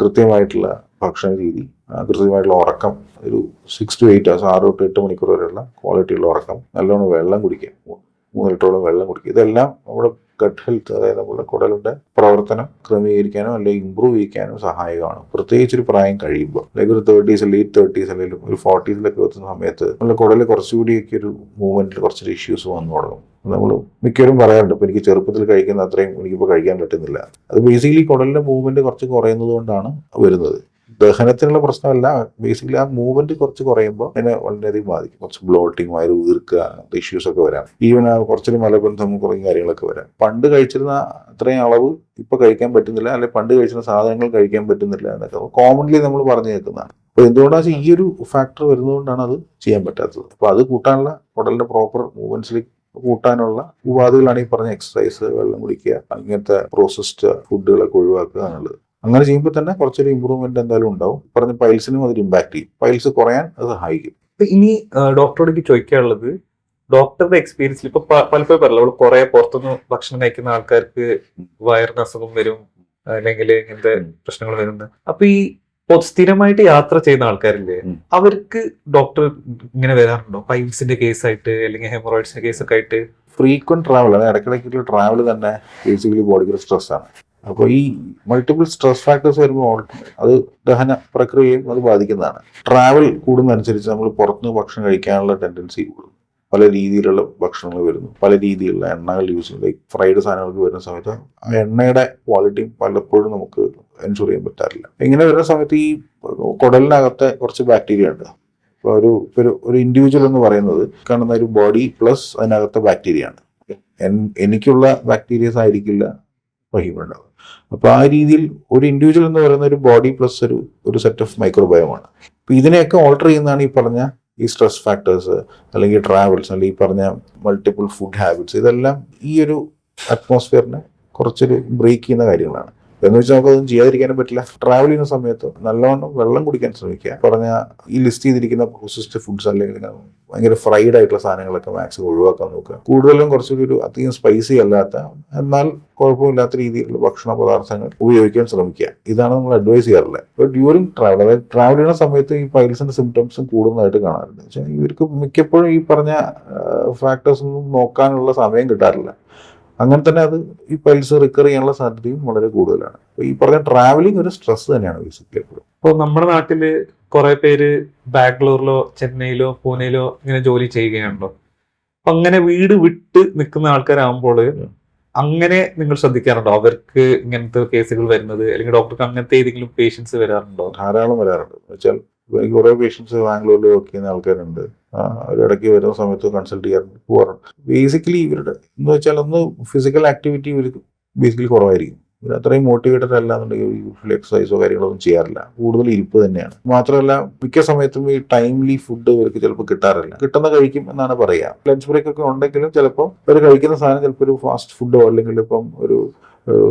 കൃത്യമായിട്ടുള്ള ഭക്ഷണ രീതി കൃത്യമായിട്ടുള്ള ഉറക്കം ഒരു സിക്സ് ടു എയ്റ്റ് ഹവേഴ്സ് ആറ് തൊട്ട് എട്ട് മണിക്കൂർ വരെയുള്ള ക്വാളിറ്റിയുള്ള ഉറക്കം നല്ലോണം വെള്ളം കുടിക്കുക. മൂന്ന് ലിറ്ററോളം വെള്ളം കുടിക്കുക. ഇതെല്ലാം നമ്മുടെ ഗട്ട് ഹെൽത്ത് അതായത് നമ്മുടെ കുടലിന്റെ പ്രവർത്തനം ക്രമീകരിക്കാനോ അല്ലെങ്കിൽ ഇമ്പ്രൂവ് ചെയ്യിക്കാനോ സഹായകമാണ്. പ്രത്യേകിച്ച് ഒരു പ്രായം കഴിയുമ്പോൾ അല്ലെങ്കിൽ ഒരു തേർട്ടീസ് ലേറ്റ് തേർട്ടീസ് അല്ലെങ്കിൽ ഒരു ഫോർട്ടീസിലൊക്കെ എത്തുന്ന സമയത്ത് നമ്മുടെ കുടലിൽ കുറച്ചുകൂടിയൊക്കെ ഒരു മൂവ്മെന്റിൽ കുറച്ചൊരു ഇഷ്യൂസ് വന്നു തുടങ്ങും. നമ്മൾ മിക്കവരും പറയാറുണ്ട് ഇപ്പോൾ എനിക്ക് ചെറുപ്പത്തിൽ കഴിക്കുന്ന അത്രയും എനിക്കിപ്പോൾ കഴിക്കാൻ പറ്റുന്നില്ല. അത് ബേസിക്കലി കുടലിന്റെ മൂവ്മെന്റ് കുറച്ച് കുറയുന്നത് കൊണ്ടാണ് വരുന്നത്. ദഹനത്തിനുള്ള പ്രശ്നമല്ല. ബേസിക്കലി ആ മൂവ്മെന്റ് കുറച്ച് കുറയുമ്പോൾ അതിനെ വളരെയധികം ബാധിക്കും. കുറച്ച് ബ്ലോട്ടിങ് വയറ് വീർക്കുക ഇഷ്യൂസ് ഒക്കെ വരാം. ഈവൻ ആ കുറച്ചൊരു മലബന്ധം കുറയും കാര്യങ്ങളൊക്കെ വരാം. പണ്ട് കഴിച്ചിരുന്ന അത്രയും അളവ് ഇപ്പൊ കഴിക്കാൻ പറ്റുന്നില്ല. അല്ലെങ്കിൽ പണ്ട് കഴിച്ചിരുന്ന സാധനങ്ങൾ കഴിക്കാൻ പറ്റുന്നില്ല എന്നൊക്കെ കോമൺലി നമ്മൾ പറഞ്ഞു കേൾക്കുന്നതാണ്. അപ്പൊ എന്തുകൊണ്ടാണ് ഈ ഒരു ഫാക്ടർ വരുന്നതുകൊണ്ടാണ് അത് ചെയ്യാൻ പറ്റാത്തത്. അപ്പൊ അത് കൂട്ടാനുള്ള ഉടലിന്റെ പ്രോപ്പർ മൂവ്മെന്റ്സിലേക്ക് കൂട്ടാനുള്ള ഉപാധികളാണ് ഈ പറഞ്ഞ എക്സസൈസ് വെള്ളം കുടിക്കുക അങ്ങനത്തെ പ്രോസസ്ഡ് ഫുഡുകളൊക്കെ ഒഴിവാക്കുക എന്നുള്ളത്. അങ്ങനെ ചെയ്യുമ്പോൾ തന്നെ കുറച്ചൊരു ഇമ്പ്രൂവ്മെന്റ് എന്തായാലും ഉണ്ടാവും. പറഞ്ഞ പൈൽസിനും അതിൽ ഇമ്പാക്ട് ചെയ്യും. പൈൽസ് കുറയാൻ അത് സഹായിക്കും. ഇനി ഡോക്ടറോട് എനിക്ക് ചോദിക്കാനുള്ളത് ഡോക്ടറുടെ എക്സ്പീരിയൻസിൽ ഇപ്പൊ പലപ്പോഴും പറയല്ലോ നമ്മൾ കുറെ പുറത്തുനിന്ന് ഭക്ഷണം കഴിക്കുന്ന ആൾക്കാർക്ക് വയറിന് അസുഖം വരും അല്ലെങ്കിൽ ഇങ്ങനത്തെ. പ്രശ്നങ്ങൾ വരുന്നത്. അപ്പൊ ഈ സ്ഥിരമായിട്ട് യാത്ര ചെയ്യുന്ന ആൾക്കാരില്ലേ. അവർക്ക് ഡോക്ടർ ഇങ്ങനെ വരാറുണ്ടോ? പൈൽസിന്റെ കേസായിട്ട് അല്ലെങ്കിൽ ഹെമറോയിഡ്സിന്റെ കേസൊക്കെ ആയിട്ട്? ഫ്രീക്വന്റ് ട്രാവൽ അതായത് ഇടയ്ക്കിടയ്ക്കുള്ള ട്രാവൽ തന്നെ ബേസിക്കലി ബോഡിക്ക് സ്ട്രെസ് ആണ്. അപ്പോൾ ഈ മൾട്ടിപ്പിൾ സ്ട്രെസ് ഫാക്ടേഴ്സ് വരുമ്പോൾ അത് ദഹന പ്രക്രിയയും അത് ബാധിക്കുന്നതാണ്. ട്രാവൽ കൂടുന്നതനുസരിച്ച് നമ്മൾ പുറത്തുനിന്ന് ഭക്ഷണം കഴിക്കാനുള്ള ടെൻഡൻസി കൂടും പല രീതിയിലുള്ള ഭക്ഷണങ്ങൾ വരുന്നു. പല രീതിയിലുള്ള എണ്ണകൾ യൂസ് ചെയ്യും ലൈക്ക് ഫ്രൈഡ് സാധനങ്ങൾക്ക് വരുന്ന സമയത്ത് ആ എണ്ണയുടെ ക്വാളിറ്റിയും പലപ്പോഴും നമുക്ക് എൻഷുർ ചെയ്യാൻ പറ്റാറില്ല. ഇങ്ങനെ വരുന്ന സമയത്ത് ഈ കുടലിനകത്തെ കുറച്ച് ബാക്ടീരിയ ഉണ്ട്. ഇപ്പോൾ ഒരു ഒരു ഒരു ഇൻഡിവിജ്വൽ എന്ന് പറയുന്നത് കാണുന്ന ഒരു ബോഡി പ്ലസ് അതിനകത്തെ ബാക്ടീരിയ ആണ്. എനിക്കുള്ള ബാക്ടീരിയസ് ആയിരിക്കില്ല ഫഹീമുണ്ടാവുക അപ്പോൾ ആ രീതിയിൽ ഒരു ഇൻഡിവിജ്വൽ എന്ന് പറയുന്ന ഒരു ബോഡി പ്ലസ് ഒരു ഒരു സെറ്റ് ഓഫ് മൈക്രോബയോമാണ് അപ്പോൾ ഇതിനെയൊക്കെ ഓൾട്ടർ ചെയ്യുന്നതാണ് ഈ പറഞ്ഞ ഈ സ്ട്രെസ് ഫാക്ടേഴ്സ് അല്ലെങ്കിൽ ട്രാവൽസ് അല്ലെങ്കിൽ ഈ പറഞ്ഞ മൾട്ടിപ്പിൾ ഫുഡ് ഹാബിറ്റ്സ് ഇതെല്ലാം ഈ ഒരു അറ്റ്മോസ്ഫിയറിനെ കുറച്ചൊരു ബ്രേക്ക് ചെയ്യുന്ന കാര്യങ്ങളാണ്. എന്ന് വെച്ചാൽ നമുക്കതൊന്നും ചെയ്യാതിരിക്കാനും പറ്റില്ല. ട്രാവൽ ചെയ്യുന്ന സമയത്ത് നല്ലവണ്ണം വെള്ളം കുടിക്കാൻ ശ്രമിക്കുക. പറഞ്ഞ ഈ ലിസ്റ്റ് ചെയ്തിരിക്കുന്ന പ്രോസസ്ഡ് ഫുഡ്സ് അല്ലെങ്കിൽ ഭയങ്കര ഫ്രൈഡ് ആയിട്ടുള്ള സാധനങ്ങളൊക്കെ മാക്സിമം ഒഴിവാക്കാൻ നോക്കുക. കൂടുതലും കുറച്ചുകൂടി ഒരു അധികം സ്പൈസി അല്ലാത്ത എന്നാൽ കുഴപ്പമില്ലാത്ത രീതിയിലുള്ള ഭക്ഷണ പദാർത്ഥങ്ങൾ ഉപയോഗിക്കാൻ ശ്രമിക്കുക. ഇതാണ് നമ്മൾ അഡ്വൈസ് ചെയ്യാറുള്ളത്. ഡ്യൂറിങ് ട്രാവൽ അതായത് ട്രാവൽ ചെയ്യുന്ന സമയത്ത് ഈ പൈൽസിന്റെ സിംറ്റംസും കൂടുന്നതായിട്ട് കാണാറുണ്ട്. പക്ഷേ ഇവർക്ക് മിക്കപ്പോഴും ഈ പറഞ്ഞ ഫാക്ടേഴ്സ് ഒന്നും നോക്കാനുള്ള സമയം കിട്ടാറില്ല. അങ്ങനെ തന്നെ അത് ഈ പൈൽസ് റിക്കർ ചെയ്യാനുള്ള സാധ്യതയും വളരെ കൂടുതലാണ്. ഈ പറഞ്ഞ ട്രാവലിംഗ് ഒരു സ്ട്രെസ് തന്നെയാണ് ബേസിക്കലി എപ്പോഴും. ഇപ്പൊ നമ്മുടെ നാട്ടിൽ കുറെ പേര് ബാംഗ്ലൂരിലോ ചെന്നൈയിലോ പൂനെയിലോ ഇങ്ങനെ ജോലി ചെയ്യുകയാണല്ലോ. അപ്പൊ അങ്ങനെ വീട് വിട്ട് നിൽക്കുന്ന ആൾക്കാരാകുമ്പോൾ അങ്ങനെ നിങ്ങൾ ശ്രദ്ധിക്കാറുണ്ടോ? അവർക്ക് ഇങ്ങനത്തെ കേസുകൾ വരുന്നത് അല്ലെങ്കിൽ ഡോക്ടർക്ക് അങ്ങനത്തെ ഏതെങ്കിലും പേഷ്യൻസ് വരാറുണ്ടോ? ധാരാളം വരാറുണ്ട്. എന്ന് വെച്ചാൽ എനിക്ക് കുറേ പേഷ്യൻസ് ബാംഗ്ലൂരിൽ വർക്ക് ചെയ്യുന്ന ആൾക്കാരുണ്ട്. ഇടയ്ക്ക് വരുന്ന സമയത്ത് കൺസൾട്ട് ചെയ്യാറുണ്ട് പോകാറുണ്ട് ബേസിക്കലി ഇവരുടെ എന്ന് വെച്ചാൽ ഒന്ന് ഫിസിക്കൽ ആക്ടിവിറ്റി ഇവർക്ക് ബേസിക്കലി കുറവായിരിക്കും. ഇവർ അത്രയും മോട്ടിവേറ്റഡ് അല്ല എന്നുണ്ടെങ്കിൽ യൂഷ്വലി എക്സസൈസോ കാര്യങ്ങളൊന്നും ചെയ്യാറില്ല. കൂടുതൽ ഇരിപ്പ് തന്നെയാണ്. മാത്രമല്ല മിക്ക സമയത്തും ഈ ടൈംലി ഫുഡ് ഇവർക്ക് ചിലപ്പോൾ കിട്ടാറില്ല. കിട്ടുന്ന കഴിക്കും എന്നാണ് പറയുക ലഞ്ച് ബ്രേക്ക് ഒക്കെ ഉണ്ടെങ്കിലും ചിലപ്പോൾ ഇവർ കഴിക്കുന്ന സാധനം ചിലപ്പോൾ ഒരു ഫാസ്റ്റ് ഫുഡോ അല്ലെങ്കിൽ ഇപ്പം ഒരു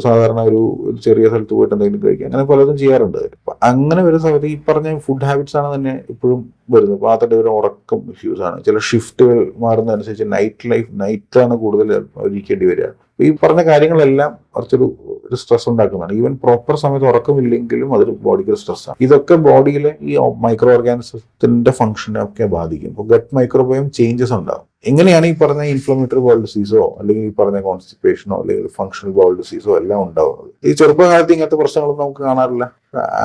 സാധാരണ ഒരു ചെറിയ സ്ഥലത്ത് പോയിട്ട് എന്തെങ്കിലും കഴിക്കുക. അങ്ങനെ പലതും ചെയ്യാറുണ്ട് അങ്ങനെ വരുന്ന സമയത്ത് ഈ പറഞ്ഞ ഫുഡ് ഹാബിറ്റ്സ് ആണ് തന്നെ ഇപ്പോഴും വരുന്നത്. മാത്രമല്ല ഒരു ഉറക്കം ഇഷ്യൂസ് ആണ്. ചില ഷിഫ്റ്റുകൾ മാറുന്നതനുസരിച്ച് നൈറ്റ് ലൈഫ് നൈറ്റാണ് കൂടുതൽ ഇരിക്കേണ്ടി വരിക. ഈ പറഞ്ഞ കാര്യങ്ങളെല്ലാം കുറച്ചൊരു ഒരു സ്ട്രെസ് ഉണ്ടാക്കുന്നതാണ്. ഈവൻ പ്രോപ്പർ സമയത്ത് ഉറക്കമില്ലെങ്കിലും അതൊരു ബോഡിക്ക് ഒരു സ്ട്രെസ്സാണ് ഇതൊക്കെ ബോഡിയിലെ ഈ മൈക്രോ ഓർഗാനിസത്തിന്റെ ഫംഗ്ഷനെ ഒക്കെ ബാധിക്കും. അപ്പോൾ ഗട്ട് മൈക്രോബയോം ചേഞ്ചസ് ഉണ്ടാകും എങ്ങനെയാണ് ഈ പറഞ്ഞ ഇൻഫ്ലമേറ്ററി ബോൾ ഡിസീസോ അല്ലെങ്കിൽ ഈ പറഞ്ഞ കോൺസ്റ്റിപ്പേഷനോ അല്ലെങ്കിൽ ഫങ്ഷണൽ ബോൾ ഡിസീസോ എല്ലാം ഉണ്ടാവുന്നത്? ഈ ചെറുപ്പകാലത്ത് ഇങ്ങനത്തെ പ്രശ്നങ്ങളൊന്നും നമുക്ക് കാണാറില്ല.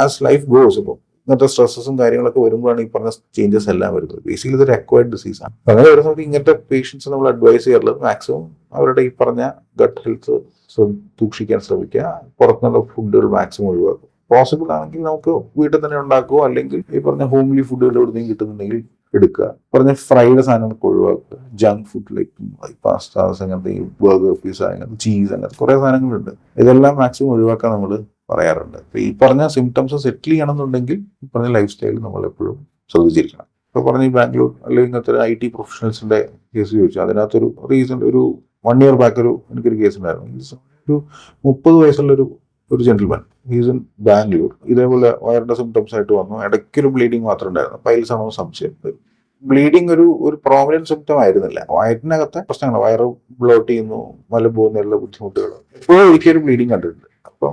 ആസ് ലൈഫ് ഗോസ് ഇപ്പോൾ ഇങ്ങനത്തെ സ്ട്രെസ്സും കാര്യങ്ങളൊക്കെ വരുമ്പോഴാണ് ഈ പറഞ്ഞ ചേഞ്ചസ് എല്ലാം വരുന്നത്. ബേസിക്കലി ഇതൊരു അക്വയർഡ് ഡിസീസാണ് അങ്ങനെ വരുന്ന സമയത്ത് ഇങ്ങനത്തെ പേഷ്യൻസ് നമ്മൾ അഡ്വൈസ് ചെയ്യാറുള്ളത് മാക്സിമം അവരുടെ ഈ പറഞ്ഞ ഗട്ട് ഹെൽത്ത് സൂക്ഷിക്കാൻ ശ്രമിക്കുക. പുറത്തുനിന്നുള്ള ഫുഡുകൾ മാക്സിമം ഒഴിവാക്കും പോസിബിൾ ആണെങ്കിൽ നമുക്ക് വീട്ടിൽ തന്നെ ഉണ്ടാക്കുക അല്ലെങ്കിൽ ഈ പറഞ്ഞ ഹോംലി ഫുഡുകൾ എവിടെയും കിട്ടുന്നുണ്ടെങ്കിൽ എടുക്കുക. പറഞ്ഞ ഫ്രൈഡ് സാധനങ്ങളൊക്കെ ഒഴിവാക്കുക. ജങ്ക് ഫുഡ് ലൈക്ക് പാസ്താസ് അങ്ങനത്തെ ബർഗർ പിസ അങ്ങനത്തെ ചീസ് അങ്ങനത്തെ കുറേ സാധനങ്ങളുണ്ട്. ഇതെല്ലാം മാക്സിമം ഒഴിവാക്കാൻ നമ്മൾ പറയാറുണ്ട്. ഈ പറഞ്ഞ സിംറ്റംസ് സെറ്റിൽ ചെയ്യണമെന്നുണ്ടെങ്കിൽ ഈ പറഞ്ഞ ലൈഫ് സ്റ്റൈൽ നമ്മൾ എപ്പോഴും ശ്രദ്ധിച്ചിരിക്കണം. ഇപ്പൊ പറഞ്ഞ ഈ ബാംഗ്ലൂർ അല്ലെങ്കിൽ ഇങ്ങനത്തെ ഐ ടി പ്രൊഫഷണൽസിന്റെ കേസ് ചോദിച്ചു. അതിനകത്തൊരു റീസെന്റ് ഒരു വൺ ഇയർ ബാക്ക് ഒരു എനിക്കൊരു കേസ് ഉണ്ടായിരുന്നു. ഒരു മുപ്പത് വയസ്സുള്ള ഒരു ജെന്റിൽമാൻ ഹീസ് ഇൻ ബാംഗ്ലൂർ. ഇതേപോലെ വയറിന്റെ സിംറ്റംസ് ആയിട്ട് വന്നു. ഇടയ്ക്കൊരു ബ്ലീഡിങ് മാത്രം ഉണ്ടായിരുന്നു. ആണോ സംശയം? ബ്ലീഡിങ് ഒരു ഒരു പ്രോമിനന്റ് സിംറ്റം ആയിരുന്നില്ല. വയറ്റിനകത്തെ പ്രശ്നങ്ങൾ വയറ് ബ്ലോട്ട് ചെയ്യുന്നു മല പോകുന്നതിനുള്ള ബുദ്ധിമുട്ടുകൾ എപ്പോഴും ഒരിക്കലും ബ്ലീഡിങ് കണ്ടിട്ടുണ്ട് അപ്പം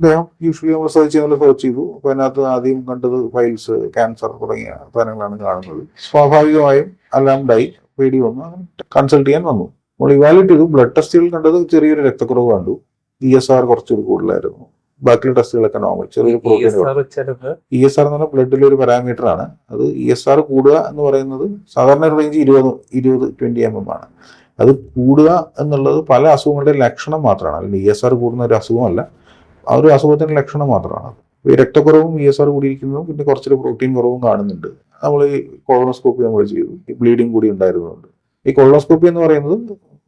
അദ്ദേഹം യൂഷ്വലി നമ്മൾ സെർച്ച് ചെയ്യുന്ന സെർച്ച് ചെയ്തു. അപ്പൊ അതിനകത്ത് ആദ്യം കണ്ടത് ഫൈൽസ് ക്യാൻസർ തുടങ്ങിയ സാധനങ്ങളാണ് കാണുന്നത്. സ്വാഭാവികമായും അലാംഡായി പേടി വന്നു. അങ്ങനെ കൺസൾട്ട് ചെയ്യാൻ വന്നു. നമ്മൾ ഇവാലുവേറ്റ് ചെയ്തു. ബ്ലഡ് ടെസ്റ്റുകൾ കണ്ടത് ചെറിയൊരു രക്തക്കുറവ് കണ്ടു. ഇ എസ് ആർ കുറച്ചൊരു കൂടുതലായിരുന്നു. ബാക്കിയുള്ള ടെസ്റ്റുകളൊക്കെ നോർമൽ ചെറിയൊരു പ്രോട്ടീൻ? ഇ എസ് ആർ എന്ന് പറഞ്ഞാൽ ബ്ലഡിലെ ഒരു പാരാമീറ്റർ ആണ്. അത് ഇ എസ് ആർ കൂടുക എന്ന് പറയുന്നത് സാധാരണ റേഞ്ച് ഇരുപത് ഇരുപത് ട്വന്റി എം എം ആണ്. അത് കൂടുക എന്നുള്ളത് പല അസുഖങ്ങളുടെ ലക്ഷണം മാത്രമാണ്. അല്ലെങ്കിൽ ഇ എസ് ആർ കൂടുന്ന ഒരു അസുഖമല്ല. ആ ഒരു അസുഖത്തിന്റെ ലക്ഷണം മാത്രമാണ്. ഈ രക്തക്കുറവും ഇ എസ് ആർ കൂടിയിരിക്കുന്നതും പിന്നെ കുറച്ചൊരു പ്രോട്ടീൻ കുറവും കാണുന്നുണ്ട്. നമ്മൾ ഈ കൊളോണോസ്കോപ്പി നമ്മൾ ചെയ്തു. ഈ ബ്ലീഡിങ് കൂടി ഉണ്ടായിരുന്നുണ്ട്. ഈ കൊളോണോസ്കോപ്പി എന്ന് പറയുന്നത്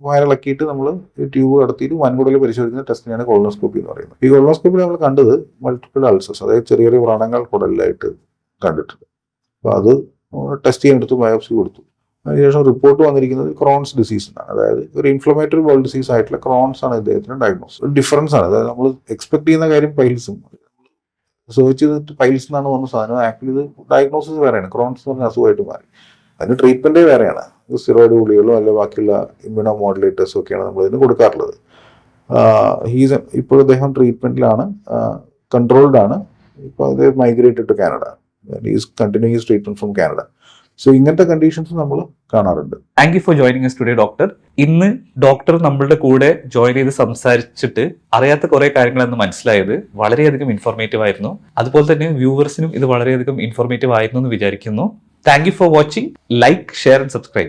വയറിളക്കിയിട്ട് നമ്മൾ ട്യൂബ് കടത്തിയിട്ട് വൻകുടൽ പരിശോധിക്കുന്ന ടെസ്റ്റിനെയാണ് കൊളോണോസ്കോപ്പി എന്ന് പറയുന്നത്. ഈ കൊളോണോസ്കോപ്പി നമ്മൾ കണ്ടത് മൾട്ടിപ്പിൾ അൾസസ് അതായത് ചെറിയ ചെറിയ വ്രണങ്ങൾ കുടലിലായിട്ട് കണ്ടിട്ടുണ്ട്. അപ്പോൾ അത് ടെസ്റ്റ് ചെയ്യാൻ എടുത്തു ബയോപ്സി കൊടുത്തു. അതിനുശേഷം റിപ്പോർട്ട് വന്നിരിക്കുന്നത് ക്രോൺസ് ഡിസീസ് എന്നാണ് അതായത് ഒരു ഇൻഫ്ലമേറ്ററി ബോൾ ഡിസീസ് ആയിട്ടുള്ള ക്രോൺസ് ആണ് ഇദ്ദേഹത്തിന് ഡയഗ്നോസ് ഒരു ഡിഫറൻസ് ആണ്. അതായത് നമ്മൾ എക്സ്പെക്ട് ചെയ്യുന്ന കാര്യം പൈൽസും സെർച്ച് ചെയ്തിട്ട് പൈൽസ് എന്നാണ് വന്ന സാധനം. ആക്ച്വലി ഇത് ഡയഗ്നോസിസ് വേറെയാണ്. ക്രോൺസ് എന്ന് പറഞ്ഞ അസുഖമായിട്ട് മാറി. അതിന് ട്രീറ്റ്മെന്റേ വേറെയാണ്. സ്റ്റിറോയിഡ് ഗുളികളോ അല്ലെങ്കിൽ ബാക്കിയുള്ള ഇമ്മ്യൂണോ മോഡുലേറ്റേഴ്സും ഒക്കെയാണ് നമ്മൾ ഇതിന് കൊടുക്കാറുള്ളത്. ഹീസ് ഇപ്പോൾ അദ്ദേഹം ട്രീറ്റ്മെന്റിലാണ് കൺട്രോൾഡ് ആണ്. ഇപ്പോൾ അത് migrated to Canada is continue his treatment from Canada so ഇങ്ങനത്തെ കണ്ടീഷൻസ് നമ്മൾ കാണാറുണ്ട്. Thank you for joining us today doctor ഇന്ന് ഡോക്ടർ നമ്മളുടെ കൂടെ ജോയിൻ ചെയ്ത് സംസാരിച്ചിട്ട് അറിയാത്ത കുറെ കാര്യങ്ങളെന്ന് മനസ്സിലായത്. വളരെയധികം ഇൻഫോർമേറ്റീവ് ആയിരുന്നു. അതുപോലെ തന്നെ വ്യൂവേഴ്സിനും ഇത് വളരെയധികം ഇൻഫോർമേറ്റീവ് ആയിരുന്നു എന്ന് വിചാരിക്കുന്നു. Thank you for watching like share and subscribe